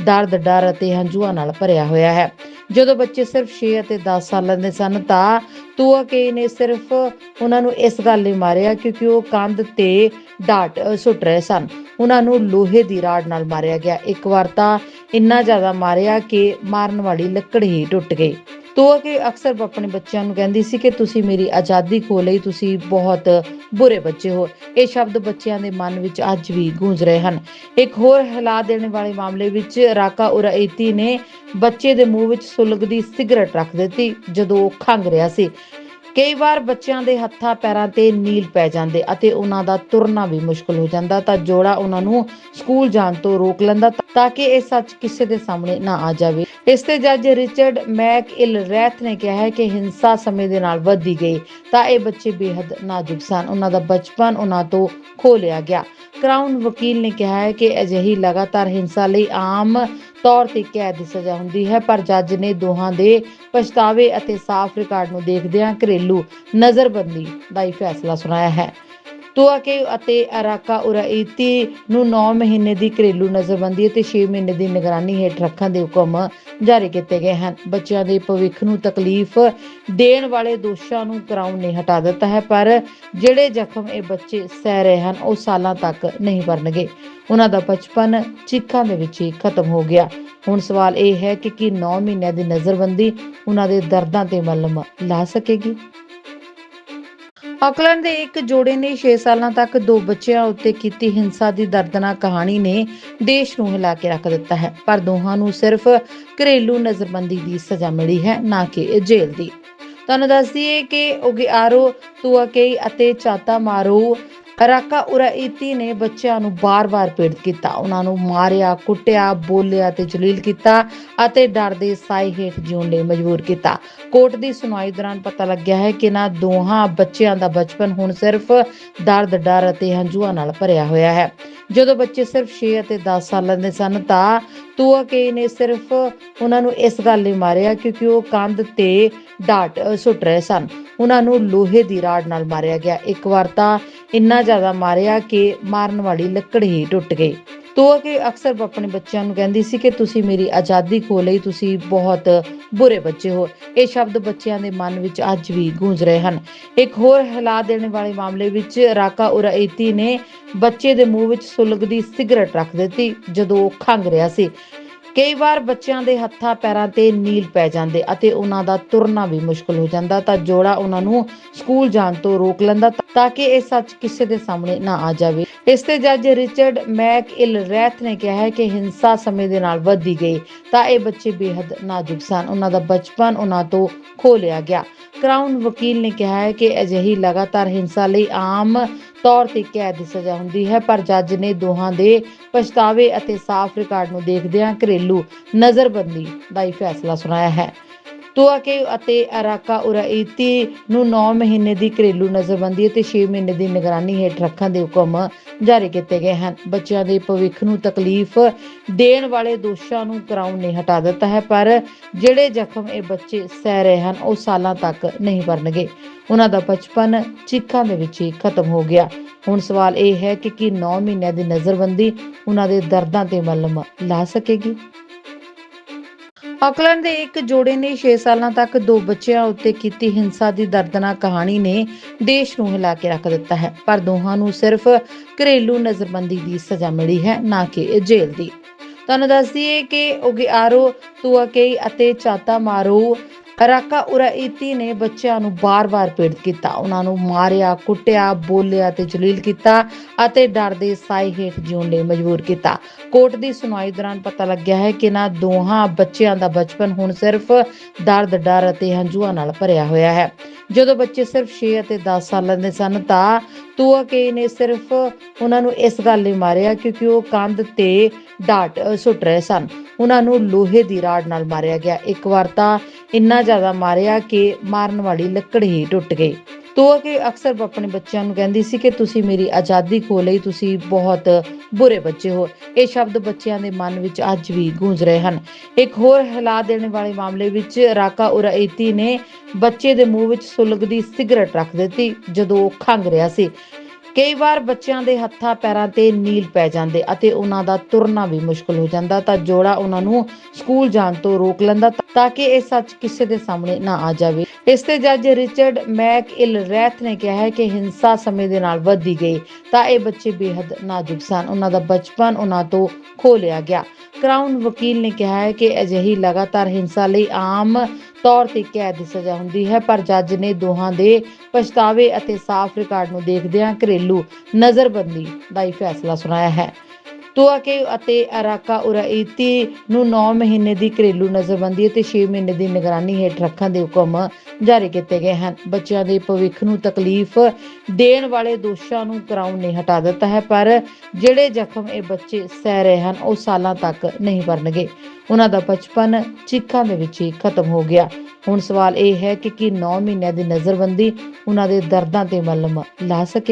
ਦਰਦ, ਡਰ ਅਤੇ ਹੰਝੂਆਂ ਨਾਲ ਭਰਿਆ ਹੋਇਆ ਹੈ। ਜਦੋਂ ਬੱਚੇ ਸਿਰਫ 6 ਅਤੇ 10 ਸਾਲਾਂ ਦੇ ਸਨ ਤਾਂ ਤੁਆਕੇ ਨੇ ਸਿਰਫ ਉਹਨਾਂ ਨੂੰ ਇਸ ਗੱਲ ਲਈ ਮਾਰਿਆ ਕਿਉਂਕਿ ਉਹ ਕੰਧ ਤੇ ਡਾਟ ਸੁੱਟ ਰਹੇ ਸਨ। ਉਹਨਾਂ ਨੂੰ ਲੋਹੇ ਦੀ ਰਾੜ ਨਾਲ ਮਾਰਿਆ ਗਿਆ। ਇੱਕ ਵਾਰ ਤਾਂ ਇੰਨਾ ਜ਼ਿਆਦਾ ਮਾਰਿਆ ਕਿ ਮਾਰਨ ਵਾਲੀ ਲੱਕੜ ਹੀ ਟੁੱਟ ਗਈ। ਤੋ ਕਿ ਅਕਸਰ ਆਪਣੇ ਬੱਚਿਆਂ ਨੂੰ ਕਹਿੰਦੀ ਸੀ ਕਿ ਤੁਸੀਂ ਮੇਰੀ ਆਜ਼ਾਦੀ ਖੋ ਲਈ ਤੁਸੀਂ ਬਹੁਤ ਬੁਰੇ ਬੱਚੇ ਹੋ। ਇਹ ਸ਼ਬਦ ਬੱਚਿਆਂ ਦੇ ਮਨ ਵਿੱਚ ਅੱਜ ਵੀ ਗੂੰਜ ਰਹੇ ਹਨ। ਇੱਕ ਹੋਰ ਹਿਲਾ ਦੇਣ ਵਾਲੇ ਮਾਮਲੇ ਵਿੱਚ ਰਾਕਾ ਉਰਾਇਤੀ ਨੇ ਬੱਚੇ ਦੇ ਮੂੰਹ ਵਿੱਚ ਸੁਲਗਦੀ ਸਿਗਰਟ ਰੱਖ ਦਿੱਤੀ ਜਦੋਂ ਉਹ ਖੰਘ ਰਿਹਾ ਸੀ। ਕਈ ਵਾਰ ਬੱਚਿਆਂ ਦੇ ਹੱਥਾਂ ਪੈਰਾਂ ਤੇ ਨੀਲ ਪੈ ਜਾਂਦੇ ਅਤੇ ਉਹਨਾਂ ਦਾ ਤੁਰਨਾ ਵੀ ਮੁਸ਼ਕਲ ਹੋ ਜਾਂਦਾ, ਤਾਂ ਜੋੜਾ ਉਹਨਾਂ ਨੂੰ ਸਕੂਲ ਜਾਣ ਤੋਂ ਰੋਕ ਲੈਂਦਾ ਤਾਂ ਕਿ ਇਹ ਸੱਚ ਕਿਸੇ ਦੇ ਸਾਹਮਣੇ ਨਾ ਆ ਜਾਵੇ। ਇਸ ਤੇ ਜੱਜ ਰਿਚਰਡ ਮੈਕ ਇਲ ਰੈਥ ਨੇ ਕਿਹਾ ਹੈ ਕਿ ਹਿੰਸਾ ਸਮੇਂ ਦੇ ਨਾਲ ਵਧਦੀ ਗਈ, ਤਾਂ ਇਹ ਬੱਚੇ ਬੇहद ਨਾਜ਼ੁਕ ਸਨ। ਉਹਨਾਂ ਦਾ ਬਚਪਨ ਉਹਨਾਂ ਤੋਂ ਖੋ ਲਿਆ ਗਿਆ। ਕਰਾਊਨ ਵਕੀਲ ਨੇ ਕਿਹਾ ਹੈ ਕਿ ਅਜਿਹੀ ਲਗਾਤਾਰ ਹਿੰਸਾ ਲਈ ਆਮ ਤੌਰ ਤੇ ਕੈਦ ਦੀ ਸਜ਼ਾ ਹੁੰਦੀ ਹੈ, ਪਰ ਜੱਜ ਨੇ ਦੋਹਾਂ ਦੇ ਪਛਤਾਵੇ ਅਤੇ ਸਾਫ਼ ਰਿਕਾਰਡ ਨੂੰ ਦੇਖਦਿਆਂ ਘਰੇਲੂ ਨਜ਼ਰਬੰਦੀ ਦਾ ਹੀ ਫੈਸਲਾ ਸੁਣਾਇਆ ਹੈ। ਤੁਆਕੇ ਅਤੇ ਅਰਾਕਾ ਉਰਾਈਤੀ ਨੂੰ 9 ਮਹੀਨੇ ਦੀ ਘਰੇਲੂ ਨਜ਼ਰਬੰਦੀ ਅਤੇ 6 ਮਹੀਨੇ ਦੀ ਨਿਗਰਾਨੀ ਹੇਠ ਰੱਖਣ ਦੇ ਹੁਕਮ ਜਾਰੀ ਕੀਤੇ ਗਏ ਹਨ। ਬੱਚਿਆਂ ਦੇ ਭਵਿੱਖ ਨੂੰ ਤਕਲੀਫ ਦੇਣ ਵਾਲੇ ਦੋਸ਼ਾਂ ਨੂੰ ਕਰਾਊਨ ਨੇ ਹਟਾ ਦਿੱਤਾ ਹੈ, ਪਰ ਜਿਹੜੇ ਜ਼ਖਮ ਇਹ ਬੱਚੇ ਸਹਿ ਰਹੇ ਹਨ, ਉਹ ਸਾਲਾਂ ਤੱਕ ਨਹੀਂ ਭਰਨਗੇ ਉਹਨਾਂ ਦਾ ਬਚਪਨ ਚੀਖਾਂ ਦੇ ਵਿੱਚ ਹੀ ਖਤਮ ਹੋ ਗਿਆ। ਹੁਣ ਸਵਾਲ ਇਹ ਹੈ ਕਿ ਕੀ 9 ਮਹੀਨਿਆਂ ਦੀ ਨਜ਼ਰਬੰਦੀ ਉਹਨਾਂ ਦੇ ਦਰਦਾਂ ਤੇ ਮਲਮ ਲਾ ਸਕੇਗੀ? ਆਕਲੈਂਡ ਦੇ ਇੱਕ ਜੋੜੇ ਨੇ 6 ਸਾਲਾਂ ਤੱਕ ਦੋ ਬੱਚਿਆਂ ਉੱਤੇ ਕੀਤੀ ਹਿੰਸਾ ਦੀ ਦਰਦਨਾਕ ਕਹਾਣੀ ਨੇ ਦੇਸ਼ ਨੂੰ ਹਿਲਾ ਕੇ ਰੱਖ ਦਿੱਤਾ ਹੈ। ਪਰ ਦੋਹਾਂ ਨੂੰ ਸਿਰਫ ਘਰੇਲੂ ਨਜ਼ਰਬੰਦੀ ਦੀ ਸਜ਼ਾ ਮਿਲੀ ਹੈ, ਨਾ ਕਿ ਜੇਲ੍ਹ ਦੀ। ਤੁਹਾਨੂੰ ਦੱਸ ਦਈਏ ਕਿ ਓਗਿਆਰੋ ਤੁਆਕੇਈ ਅਤੇ ਚਾਤਾ ਮਾਰੂ। ਰਾਕਾ ਉਰਾਈਤੀ ਨੇ ਬੱਚਿਆਂ ਨੂੰ ਬਾਰ-ਬਾਰ ਪੀੜਤ ਕੀਤਾ। ਉਹਨਾਂ ਨੂੰ ਮਾਰਿਆ, ਕੁੱਟਿਆ, ਬੋਲਿਆ ਤੇ ਜਲੀਲ ਕੀਤਾ ਅਤੇ ਡਰ ਦੇ ਸਾਏ ਹੇਠ ਜਿਉਣ ਲਈ ਮਜਬੂਰ ਕੀਤਾ। ਕੋਰਟ ਦੀ ਸੁਣਵਾਈ ਦੌਰਾਨ ਪਤਾ ਲੱਗਿਆ ਹੈ ਕਿ ਇਹਨਾਂ ਦੋਹਾਂ ਬੱਚਿਆਂ ਦਾ ਬਚਪਨ ਹੁਣ ਸਿਰਫ ਦਰਦ, ਡਰ ਅਤੇ ਹੰਝੂਆਂ ਨਾਲ ਭਰਿਆ ਹੋਇਆ ਹੈ। ਜਦੋਂ ਬੱਚੇ ਸਿਰਫ 6 ਅਤੇ 10 ਸਾਲਾਂ ਦੇ ਸਨ ਤਾਂ ਤੁਆਕੇ ਨੇ ਸਿਰਫ ਉਹਨਾਂ ਨੂੰ ਇਸ ਗੱਲ ਲਈ ਮਾਰਿਆ ਕਿਉਂਕਿ ਉਹ ਕੰਧ ਤੇ ਡਾਟ ਸੁੱਟ ਰਹੇ ਸਨ। ਉਹਨਾਂ ਨੂੰ ਲੋਹੇ ਦੀ ਰਾੜ ਨਾਲ ਮਾਰਿਆ ਗਿਆ। ਇੱਕ ਵਾਰ ਤਾਂ ਇੰਨਾ ਜ਼ਿਆਦਾ ਮਾਰਿਆ ਕਿ ਮਾਰਨ ਵਾਲੀ ਲੱਕੜ ਹੀ ਟੁੱਟ ਗਈ। ਤੋ ਕਿ ਅਕਸਰ ਆਪਣੇ ਬੱਚਿਆਂ ਨੂੰ ਕਹਿੰਦੀ ਸੀ ਕਿ ਤੁਸੀਂ ਮੇਰੀ ਆਜ਼ਾਦੀ ਖੋ ਲਈ ਤੁਸੀਂ ਬਹੁਤ ਬੁਰੇ ਬੱਚੇ ਹੋ। ਇਹ ਸ਼ਬਦ ਬੱਚਿਆਂ ਦੇ ਮਨ ਵਿੱਚ ਅੱਜ ਵੀ ਗੂੰਜ ਰਹੇ ਹਨ। ਇੱਕ ਹੋਰ ਹਿਲਾ ਦੇਣ ਵਾਲੇ ਮਾਮਲੇ ਵਿੱਚ ਰਾਕਾ ਉਰਾਇਤੀ ਨੇ ਬੱਚੇ ਦੇ ਮੂੰਹ ਵਿੱਚ ਸੁਲਗਦੀ ਸਿਗਰਟ ਰੱਖ ਦਿੱਤੀ ਜਦੋਂ ਉਹ ਖੰਘ ਰਿਹਾ ਸੀ। ਕਈ ਵਾਰ ਬੱਚਿਆਂ ਦੇ ਹੱਥਾਂ ਪੈਰਾਂ ਤੇ ਨੀਲ ਪੈ ਜਾਂਦੇ ਅਤੇ ਉਹਨਾਂ ਦਾ ਤੁਰਨਾ ਵੀ ਮੁਸ਼ਕਲ ਹੋ ਜਾਂਦਾ, ਤਾਂ ਜੋੜਾ ਉਹਨਾਂ ਨੂੰ ਸਕੂਲ ਜਾਣ ਤੋਂ ਰੋਕ ਲੈਂਦਾ ਤਾਂ ਕਿ ਇਹ ਸੱਚ ਕਿਸੇ ਦੇ ਸਾਹਮਣੇ ਨਾ ਆ ਜਾਵੇ। ਇਸ ਤੇ ਜੱਜ ਰਿਚਰਡ ਮੈਕ ਇਲ ਰੈਥ ਨੇ ਕਿਹਾ ਹੈ ਕਿ ਹਿੰਸਾ ਸਮੇਂ ਦੇ ਨਾਲ ਵਧਦੀ ਗਈ, ਤਾਂ ਇਹ ਬੱਚੇ ਬੇहद ਨਾਜ਼ੁਕ ਸਨ। ਉਹਨਾਂ ਦਾ ਬਚਪਨ ਉਹਨਾਂ ਤੋਂ ਖੋ ਲਿਆ ਗਿਆ। ਕਰਾਊਨ ਵਕੀਲ ਨੇ ਕਿਹਾ ਹੈ ਕਿ ਅਜਿਹੀ ਲਗਾਤਾਰ ਹਿੰਸਾ ਲਈ ਆਮ ਤੌਰ ਤੇ ਕੈਦ ਦੀ ਸਜ਼ਾ ਹੁੰਦੀ ਹੈ, ਪਰ ਜੱਜ ਨੇ ਦੋਹਾਂ ਦੇ ਪਛਤਾਵੇ ਅਤੇ ਸਾਫ਼ ਰਿਕਾਰਡ ਨੂੰ ਦੇਖਦਿਆਂ ਘਰੇਲੂ ਨਜ਼ਰਬੰਦੀ ਦਾ ਹੀ ਫੈਸਲਾ ਸੁਣਾਇਆ ਹੈ। ਤੁਆਕੇ ਅਤੇ ਅਰਾਕਾ ਉਰਾਈਤੀ ਨੂੰ 9 ਮਹੀਨੇ ਦੀ ਘਰੇਲੂ ਨਜ਼ਰਬੰਦੀ ਅਤੇ 6 ਮਹੀਨੇ ਦੀ ਨਿਗਰਾਨੀ ਹੇਠ ਰੱਖਣ ਦੇ ਹੁਕਮ ਜਾਰੀ ਕੀਤੇ ਗਏ ਹਨ। ਬੱਚਿਆਂ ਦੇ ਭਵਿੱਖ ਨੂੰ ਤਕਲੀਫ ਦੇਣ ਵਾਲੇ ਦੋਸ਼ਾਂ ਨੂੰ ਕਰਾਊਨ ਨੇ ਹਟਾ ਦਿੱਤਾ ਹੈ, ਪਰ ਜਿਹੜੇ ਜ਼ਖਮ ਇਹ ਬੱਚੇ ਸਹਿ ਰਹੇ ਹਨ, ਉਹ ਸਾਲਾਂ ਤੱਕ ਨਹੀਂ ਭਰਨਗੇ ਉਹਨਾਂ ਦਾ ਬਚਪਨ ਚੀਕਾਂ ਦੇ ਵਿੱਚ ਹੀ ਖਤਮ ਹੋ ਗਿਆ। ਹੁਣ ਸਵਾਲ ਇਹ ਹੈ ਕਿ ਕੀ 9 ਮਹੀਨਿਆਂ ਦੀ ਨਜ਼ਰਬੰਦੀ ਉਹਨਾਂ ਦੇ ਦਰਦਾਂ ਤੇ ਮਲਮ ਲਾ ਸਕੇਗੀ? ਆਕਲੈਂਡ ਦੇ ਇੱਕ ਜੋੜੇ ਨੇ 6 ਸਾਲਾਂ ਤੱਕ ਦੋ ਬੱਚਿਆਂ ਉੱਤੇ ਕੀਤੀ ਹਿੰਸਾ ਦੀ ਦਰਦਨਾਕ ਕਹਾਣੀ ਨੇ ਦੇਸ਼ ਨੂੰ ਹਿਲਾ ਕੇ ਰੱਖ ਦਿੱਤਾ ਹੈ। ਪਰ ਦੋਹਾਂ ਨੂੰ ਸਿਰਫ ਘਰੇਲੂ ਨਜ਼ਰਬੰਦੀ ਦੀ ਸਜ਼ਾ ਮਿਲੀ ਹੈ, ਨਾ ਕਿ ਜੇਲ੍ਹ ਦੀ। ਤੁਹਾਨੂੰ ਦੱਸ ਦਈਏ ਕਿ ਓਗਿਆਰੋ, ਤੁਆਕੇਈ ਅਤੇ ਚਾਤਾ ਮਾਰੋ ਰਾਕਾ ਉਰਾਈਤੀ ਨੇ ਬੱਚਿਆਂ ਨੂੰ ਬਾਰ-ਬਾਰ ਪੀੜਤ ਕੀਤਾ। ਉਹਨਾਂ ਨੂੰ ਮਾਰਿਆ, ਕੁੱਟਿਆ, ਬੋਲਿਆ ਤੇ ਜਲੀਲ ਕੀਤਾ ਅਤੇ ਡਰ ਦੇ ਸਾਏ ਹੇਠ ਜਿਉਣ ਲਈ ਮਜਬੂਰ ਕੀਤਾ। ਕੋਰਟ ਦੀ ਸੁਣਵਾਈ ਦੌਰਾਨ ਪਤਾ ਲੱਗਿਆ ਹੈ ਕਿ ਇਹਨਾਂ ਦੋਹਾਂ ਬੱਚਿਆਂ ਦਾ ਬਚਪਨ ਹੁਣ ਸਿਰਫ ਦਰਦ, ਡਰ ਅਤੇ ਹੰਝੂਆਂ ਨਾਲ ਭਰਿਆ ਹੋਇਆ ਹੈ। ਜਦੋਂ ਬੱਚੇ ਸਿਰਫ 6 ਅਤੇ 10 ਸਾਲਾਂ ਦੇ ਸਨ ਤਾਂ ਤੁਆਕੇ ਨੇ ਸਿਰਫ ਉਹਨਾਂ ਨੂੰ ਇਸ ਗੱਲ ਲਈ ਮਾਰਿਆ ਕਿਉਂਕਿ ਉਹ ਕੰਧ ਤੇ ਡਾਟ ਸੁੱਟ ਰਹੇ ਸਨ। ਉਹਨਾਂ ਨੂੰ ਲੋਹੇ ਦੀ ਰਾੜ ਨਾਲ ਮਾਰਿਆ ਗਿਆ। ਇੱਕ ਵਾਰ ਤਾਂ ਇੰਨਾ ਜ਼ਿਆਦਾ ਮਾਰਿਆ ਕਿ ਮਾਰਨ ਵਾਲੀ ਲੱਕੜ ਹੀ ਟੁੱਟ ਗਈ। ਤੋ ਕਿ ਅਕਸਰ ਆਪਣੇ ਬੱਚਿਆਂ ਨੂੰ ਕਹਿੰਦੀ ਸੀ ਕਿ ਤੁਸੀਂ ਮੇਰੀ ਆਜ਼ਾਦੀ ਖੋ ਲਈ ਤੁਸੀਂ ਬਹੁਤ ਬੁਰੇ ਬੱਚੇ ਹੋ। ਇਹ ਸ਼ਬਦ ਬੱਚਿਆਂ ਦੇ ਮਨ ਵਿੱਚ ਅੱਜ ਵੀ ਗੂੰਜ ਰਹੇ ਹਨ। ਇੱਕ ਹੋਰ ਹਿਲਾ ਦੇਣ ਵਾਲੇ ਮਾਮਲੇ ਵਿੱਚ ਰਾਕਾ ਉਰਾਈਤੀ ਨੇ ਬੱਚੇ ਦੇ ਮੂੰਹ ਵਿੱਚ ਸੁਲਗਦੀ ਸਿਗਰਟ ਰੱਖ ਦਿੱਤੀ ਜਦੋਂ ਉਹ ਖੰਗ ਰਿਹਾ ਸੀ। ਕਈ ਵਾਰ ਬੱਚਿਆਂ ਦੇ ਹੱਥਾਂ ਪੈਰਾਂ ਤੇ ਨੀਲ ਪੈ ਜਾਂਦੇ ਅਤੇ ਉਹਨਾਂ ਦਾ ਤੁਰਨਾ ਵੀ ਮੁਸ਼ਕਲ ਹੋ ਜਾਂਦਾ, ਤਾਂ ਜੋੜਾ ਉਹਨਾਂ ਨੂੰ ਸਕੂਲ ਜਾਣ ਤੋਂ ਰੋਕ ਲੈਂਦਾ ਤਾਂ ਕਿ ਇਹ ਸੱਚ ਕਿਸੇ ਦੇ ਸਾਹਮਣੇ ਨਾ ਆ ਜਾਵੇ। ਇਸ ਤੇ ਜੱਜ ਰਿਚਰਡ ਮੈਕ ਇਲ ਰੈਥ ਨੇ ਕਿਹਾ ਹੈ ਕਿ ਹਿੰਸਾ ਸਮੇਂ ਦੇ ਨਾਲ ਵੱਧਦੀ ਗਈ, ਤਾਂ ਇਹ ਬੱਚੇ ਬੇहद ਨਾਜ਼ੁਕ ਸਨ। ਉਹਨਾਂ ਦਾ ਬਚਪਨ ਉਹਨਾਂ ਤੋਂ ਖੋ ਲਿਆ ਗਿਆ। ਕਰਾਊਨ ਵਕੀਲ ਨੇ ਕਿਹਾ ਹੈ ਕਿ ਅਜਿਹੀ ਲਗਾਤਾਰ ਹਿੰਸਾ ਲਈ ਆਮ ਤੌਰ ਤੇ ਕੈਦ ਦੀ ਸਜ਼ਾ ਹੁੰਦੀ ਹੈ, ਪਰ ਜੱਜ ਨੇ ਦੋਹਾਂ ਦੇ ਪਛਤਾਵੇ ਅਤੇ ਸਾਫ਼ ਰਿਕਾਰਡ ਨੂੰ ਦੇਖਦਿਆਂ ਘਰੇਲੂ ਨਜ਼ਰਬੰਦੀ ਦਾ ਹੀ ਫੈਸਲਾ ਸੁਣਾਇਆ ਹੈ। ਤੁਆਕੇ ਅਤੇ ਅਰਾਕਾ ਉਰਾਈਤੀ ਨੂੰ 9 ਮਹੀਨੇ ਦੀ ਘਰੇਲੂ ਨਜ਼ਰਬੰਦੀ ਅਤੇ 6 ਮਹੀਨੇ ਦੀ ਨਿਗਰਾਨੀ ਹੇਠ ਰੱਖਣ ਦੇ ਹੁਕਮ ਜਾਰੀ ਕੀਤੇ ਗਏ ਹਨ। ਬੱਚਿਆਂ ਦੇ ਭਵਿੱਖ ਨੂੰ ਤਕਲੀਫ ਦੇਣ ਵਾਲੇ ਦੋਸ਼ਾਂ ਨੂੰ ਕਰਾਊਨ ਨੇ ਹਟਾ ਦਿੱਤਾ ਹੈ, ਪਰ ਜਿਹੜੇ ਜ਼ਖਮ ਇਹ ਬੱਚੇ ਸਹਿ ਰਹੇ ਹਨ, ਉਹ ਸਾਲਾਂ ਤੱਕ ਨਹੀਂ ਭਰਨਗੇ ਉਹਨਾਂ ਦਾ ਬਚਪਨ ਚੀਕਾਂ ਦੇ ਵਿੱਚ ਹੀ ਖਤਮ ਹੋ ਗਿਆ। ਹੁਣ ਸਵਾਲ ਇਹ ਹੈ ਕਿ ਕੀ 9 ਮਹੀਨਿਆਂ ਦੀ ਨਜ਼ਰਬੰਦੀ ਉਹਨਾਂ ਦੇ ਦਰਦਾਂ ਤੇ ਮਲਮ ਲਾ ਸਕੇ?